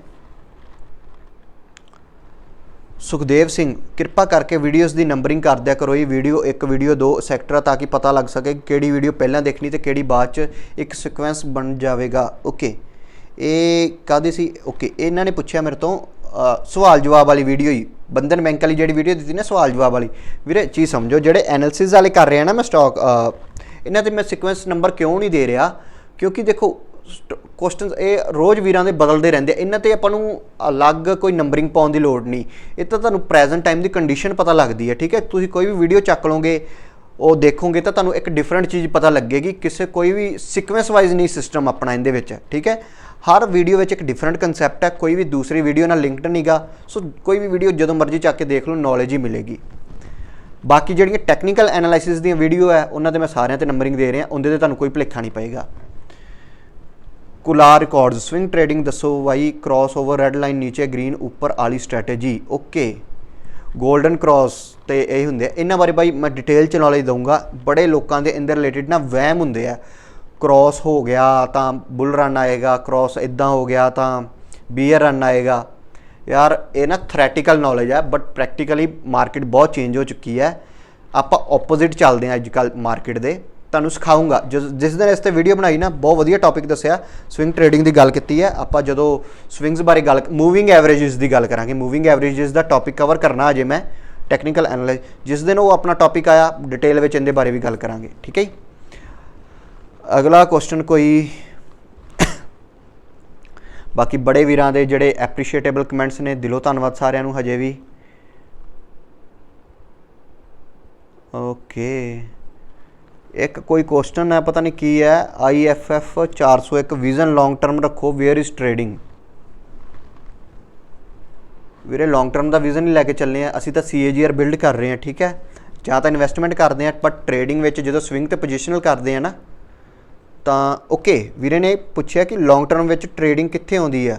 ਸੁਖਦੇਵ ਸਿੰਘ, ਕਿਰਪਾ ਕਰਕੇ ਵੀਡੀਓਜ਼ ਦੀ ਨੰਬਰਿੰਗ ਕਰ ਦਿਆ ਕਰੋ। ਇਹ ਵੀਡੀਓ ਇੱਕ ਵੀਡੀਓ ਦੋ ਸੈਕਟਰ ਤਾਂ ਕਿ ਪਤਾ ਲੱਗ ਸਕੇ ਕਿਹੜੀ ਵੀਡੀਓ ਪਹਿਲਾਂ ਦੇਖਣੀ ਤੇ ਕਿਹੜੀ ਬਾਅਦ ਚ ਇੱਕ ਸੀਕੁਐਂਸ ਬਣ ਜਾਵੇਗਾ। ਓਕੇ ਇਹ ਕਾਦੀ ਸੀ? ਓਕੇ ਇਹਨਾਂ ਨੇ ਪੁੱਛਿਆ ਮੇਰੇ ਤੋਂ ਸਵਾਲ ਜਵਾਬ ਵਾਲੀ ਵੀਡੀਓ ਹੀ। ਬੰਧਨ ਬੈਂਕ ਵਾਲੀ ਜਿਹੜੀ ਵੀਡੀਓ ਦਿੱਤੀ ਨਾ, ਸਵਾਲ ਜਵਾਬ ਵਾਲੀ। ਵੀਰੇ, ਚੀਜ਼ ਸਮਝੋ, ਜਿਹੜੇ ਐਨਾਲਿਸਿਸ ਵਾਲੇ ਕਰ ਰਹੇ ਆ ਨਾ ਮੈਂ ਸਟਾਕ ਇਹਨਾਂ ਤੇ ਮੈਂ ਸੀਕੁਐਂਸ ਨੰਬਰ ਕਿਉਂ ਨਹੀਂ ਦੇ ਰਿਹਾ? ਕਿਉਂਕਿ ਦੇਖੋ ਕੁਐਸਚਨਸ ਇਹ ਰੋਜ਼ ਵੀਰਾਂ ਦੇ ਬਦਲਦੇ ਰਹਿੰਦੇ ਇਹਨਾਂ ਤੇ ਆਪਾਂ ਨੂੰ ਅਲੱਗ ਕੋਈ ਨੰਬਰਿੰਗ ਪਾਉਣ ਦੀ ਲੋੜ ਨਹੀਂ। ਇਹ ਤਾਂ ਤੁਹਾਨੂੰ ਪ੍ਰੈਜ਼ੈਂਟ ਟਾਈਮ ਦੀ ਕੰਡੀਸ਼ਨ ਪਤਾ ਲੱਗਦੀ ਹੈ ਠੀਕ ਹੈ? ਤੁਸੀਂ ਕੋਈ ਵੀ ਵੀਡੀਓ ਚੱਕ ਲਓਗੇ, ਉਹ ਦੇਖੋਗੇ ਤਾਂ ਤੁਹਾਨੂੰ ਇੱਕ ਡਿਫਰੈਂਟ ਚੀਜ਼ ਪਤਾ ਲੱਗੇਗੀ। ਕਿਸੇ ਕੋਈ ਵੀ ਸੀਕੁਐਂਸ ਵਾਈਜ਼ ਨਹੀਂ ਸਿਸਟਮ ਆਪਣਾ ਇਹਦੇ ਵਿੱਚ, ਠੀਕ ਹੈ? ਹਰ ਵੀਡੀਓ ਵਿੱਚ ਇੱਕ ਡਿਫਰੈਂਟ ਕਨਸੈਪਟ ਹੈ ਕੋਈ ਵੀ ਦੂਸਰੀ ਵੀਡੀਓ ਨਾਲ ਲਿੰਕਡ ਨਹੀਂਗਾ ਸੋ ਕੋਈ ਵੀ ਵੀਡੀਓ ਜਦੋਂ ਮਰਜ਼ੀ ਚੱਕ ਕੇ ਦੇਖ ਲਓ ਨੌਲੇਜ ਹੀ ਮਿਲੇਗੀ। ਬਾਕੀ ਜਿਹੜੀਆਂ ਟੈਕਨੀਕਲ ਐਨਾਲਿਸਿਸ ਦੀਆਂ ਵੀਡੀਓ ਹੈ ਉਹਨਾਂ ਤੇ ਮੈਂ ਸਾਰਿਆਂ ਤੇ ਨੰਬਰਿੰਗ ਦੇ ਰਿਹਾ, ਉਹਦੇ ਤੇ ਤੁਹਾਨੂੰ ਕੋਈ ਭੁਲੇਖਾ ਨਹੀਂ ਪਏਗਾ। ਕੁਲਾ ਰਿਕਾਰਡਸ। ਸਵਿੰਗ ਟ੍ਰੇਡਿੰਗ ਦੱਸੋ why cross over red line ਨੀਚੇ ਗ੍ਰੀਨ ਉੱਪਰ ਆਲੀ ਸਟ੍ਰੈਟੇਜੀ ਓਕੇ ਗੋਲਡਨ ਕ੍ਰਾਸ ਤੇ ਇਹ ਹੁੰਦੇ ਆ। ਇਹਨਾਂ ਬਾਰੇ ਬਾਈ ਮੈਂ ਡਿਟੇਲ ਚ ਨੌਲੇਜ ਦਊਂਗਾ। ਬੜੇ ਲੋਕਾਂ ਦੇ ਇੰਦਰ ਰਿਲੇਟਡ ਨਾ ਵਹਿਮ ਹੁੰਦੇ ਆ। ਕ੍ਰਾਸ ਹੋ ਗਿਆ ਤਾਂ ਬੁੱਲ ਰਨ ਆਏਗਾ ਕ੍ਰਾਸ ਇਦਾਂ ਹੋ ਗਿਆ ਤਾਂ ਬੀਅਰ ਰਨ ਆਏਗਾ। ਯਾਰ, ਇਹ ਨਾ ਥਰੈਟੀਕਲ ਨੌਲੇਜ ਹੈ ਬਟ ਪ੍ਰੈਕਟੀਕਲੀ ਮਾਰਕੀਟ ਬਹੁਤ ਚੇਂਜ ਹੋ ਚੁੱਕੀ ਹੈ। ਆਪਾਂ ਆਪੋਜ਼ਿਟ ਚੱਲਦੇ ਹਾਂ ਅੱਜ ਕੱਲ ਮਾਰਕੀਟ ਦੇ। ਤੁਹਾਨੂੰ ਸਿਖਾਉਂਗਾ। ਜਿਸ ਦਿਨ ਇਸ ਤੇ ਵੀਡੀਓ ਬਣਾਈ ਨਾ, ਬਹੁਤ ਵਧੀਆ ਟੌਪਿਕ ਦੱਸਿਆ। ਸਵਿੰਗ ਟ੍ਰੇਡਿੰਗ ਦੀ ਗੱਲ ਕੀਤੀ ਹੈ। ਆਪਾਂ ਜਦੋਂ ਸਵਿੰਗਸ ਬਾਰੇ ਗੱਲ ਮੂਵਿੰਗ ਐਵਰੇजेस ਦੀ ਗੱਲ ਕਰਾਂਗੇ। ਮੂਵਿੰਗ ਐਵਰੇजेस ਦਾ ਟੌਪਿਕ ਕਵਰ ਕਰਨਾ ਅਜੇ ਮੈਂ ਟੈਕਨੀਕਲ ਐਨਾਲਾਈਜ਼ ਜਿਸ ਦਿਨ ਉਹ ਆਪਣਾ ਟੌਪਿਕ ਆਇਆ ਡਿਟੇਲ ਵਿੱਚ ਇਹਦੇ ਬਾਰੇ ਵੀ ਗੱਲ ਕਰਾਂਗੇ। ਠੀਕ ਹੈ ਜੀ? ਅਗਲਾ ਕੁਐਸਚਨ ਕੋਈ ਬਾਕੀ ਬੜੇ ਵੀਰਾਂ ਦੇ ਜਿਹੜੇ ਐਪਰੀਸ਼ੀਏਟੇਬਲ ਕਮੈਂਟਸ ਨੇ, ਦਿਲੋਂ ਧੰਨਵਾਦ ਸਾਰਿਆਂ ਨੂੰ ਹਜੇ ਵੀ। ਓਕੇ ਇੱਕ ਕੋਈ ਕੁਐਸਚਨ ਹੈ, ਪਤਾ ਨਹੀਂ ਕੀ ਹੈ IFF 401 ਵਿਜ਼ਨ ਲੌਂਗ ਟਰਮ ਰੱਖੋ ਵੇਅਰ ਇਜ਼ ਟ੍ਰੇਡਿੰਗ ਵੀਰੇ ਲੌਂਗ ਟਰਮ ਦਾ ਵਿਜ਼ਨ ਹੀ ਲੈ ਕੇ ਚੱਲੇ ਆ ਅਸੀਂ ਤਾਂ CAGR ਬਿਲਡ ਕਰ ਰਹੇ ਹਾਂ, ਠੀਕ ਹੈ? ਜਾਂ ਤਾਂ ਇਨਵੈਸਟਮੈਂਟ ਕਰਦੇ ਆ ਪਰ ਟ੍ਰੇਡਿੰਗ ਵਿੱਚ ਜਦੋਂ ਸਵਿੰਗ ਤੇ ਪੋਜੀਸ਼ਨਲ ਕਰਦੇ ਆ ਨਾ, ਤਾਂ ਓਕੇ ਵੀਰੇ ਨੇ ਪੁੱਛਿਆ ਕਿ ਲੌਂਗ ਟਰਮ ਵਿੱਚ ਟ੍ਰੇਡਿੰਗ ਕਿੱਥੇ ਆਉਂਦੀ ਆ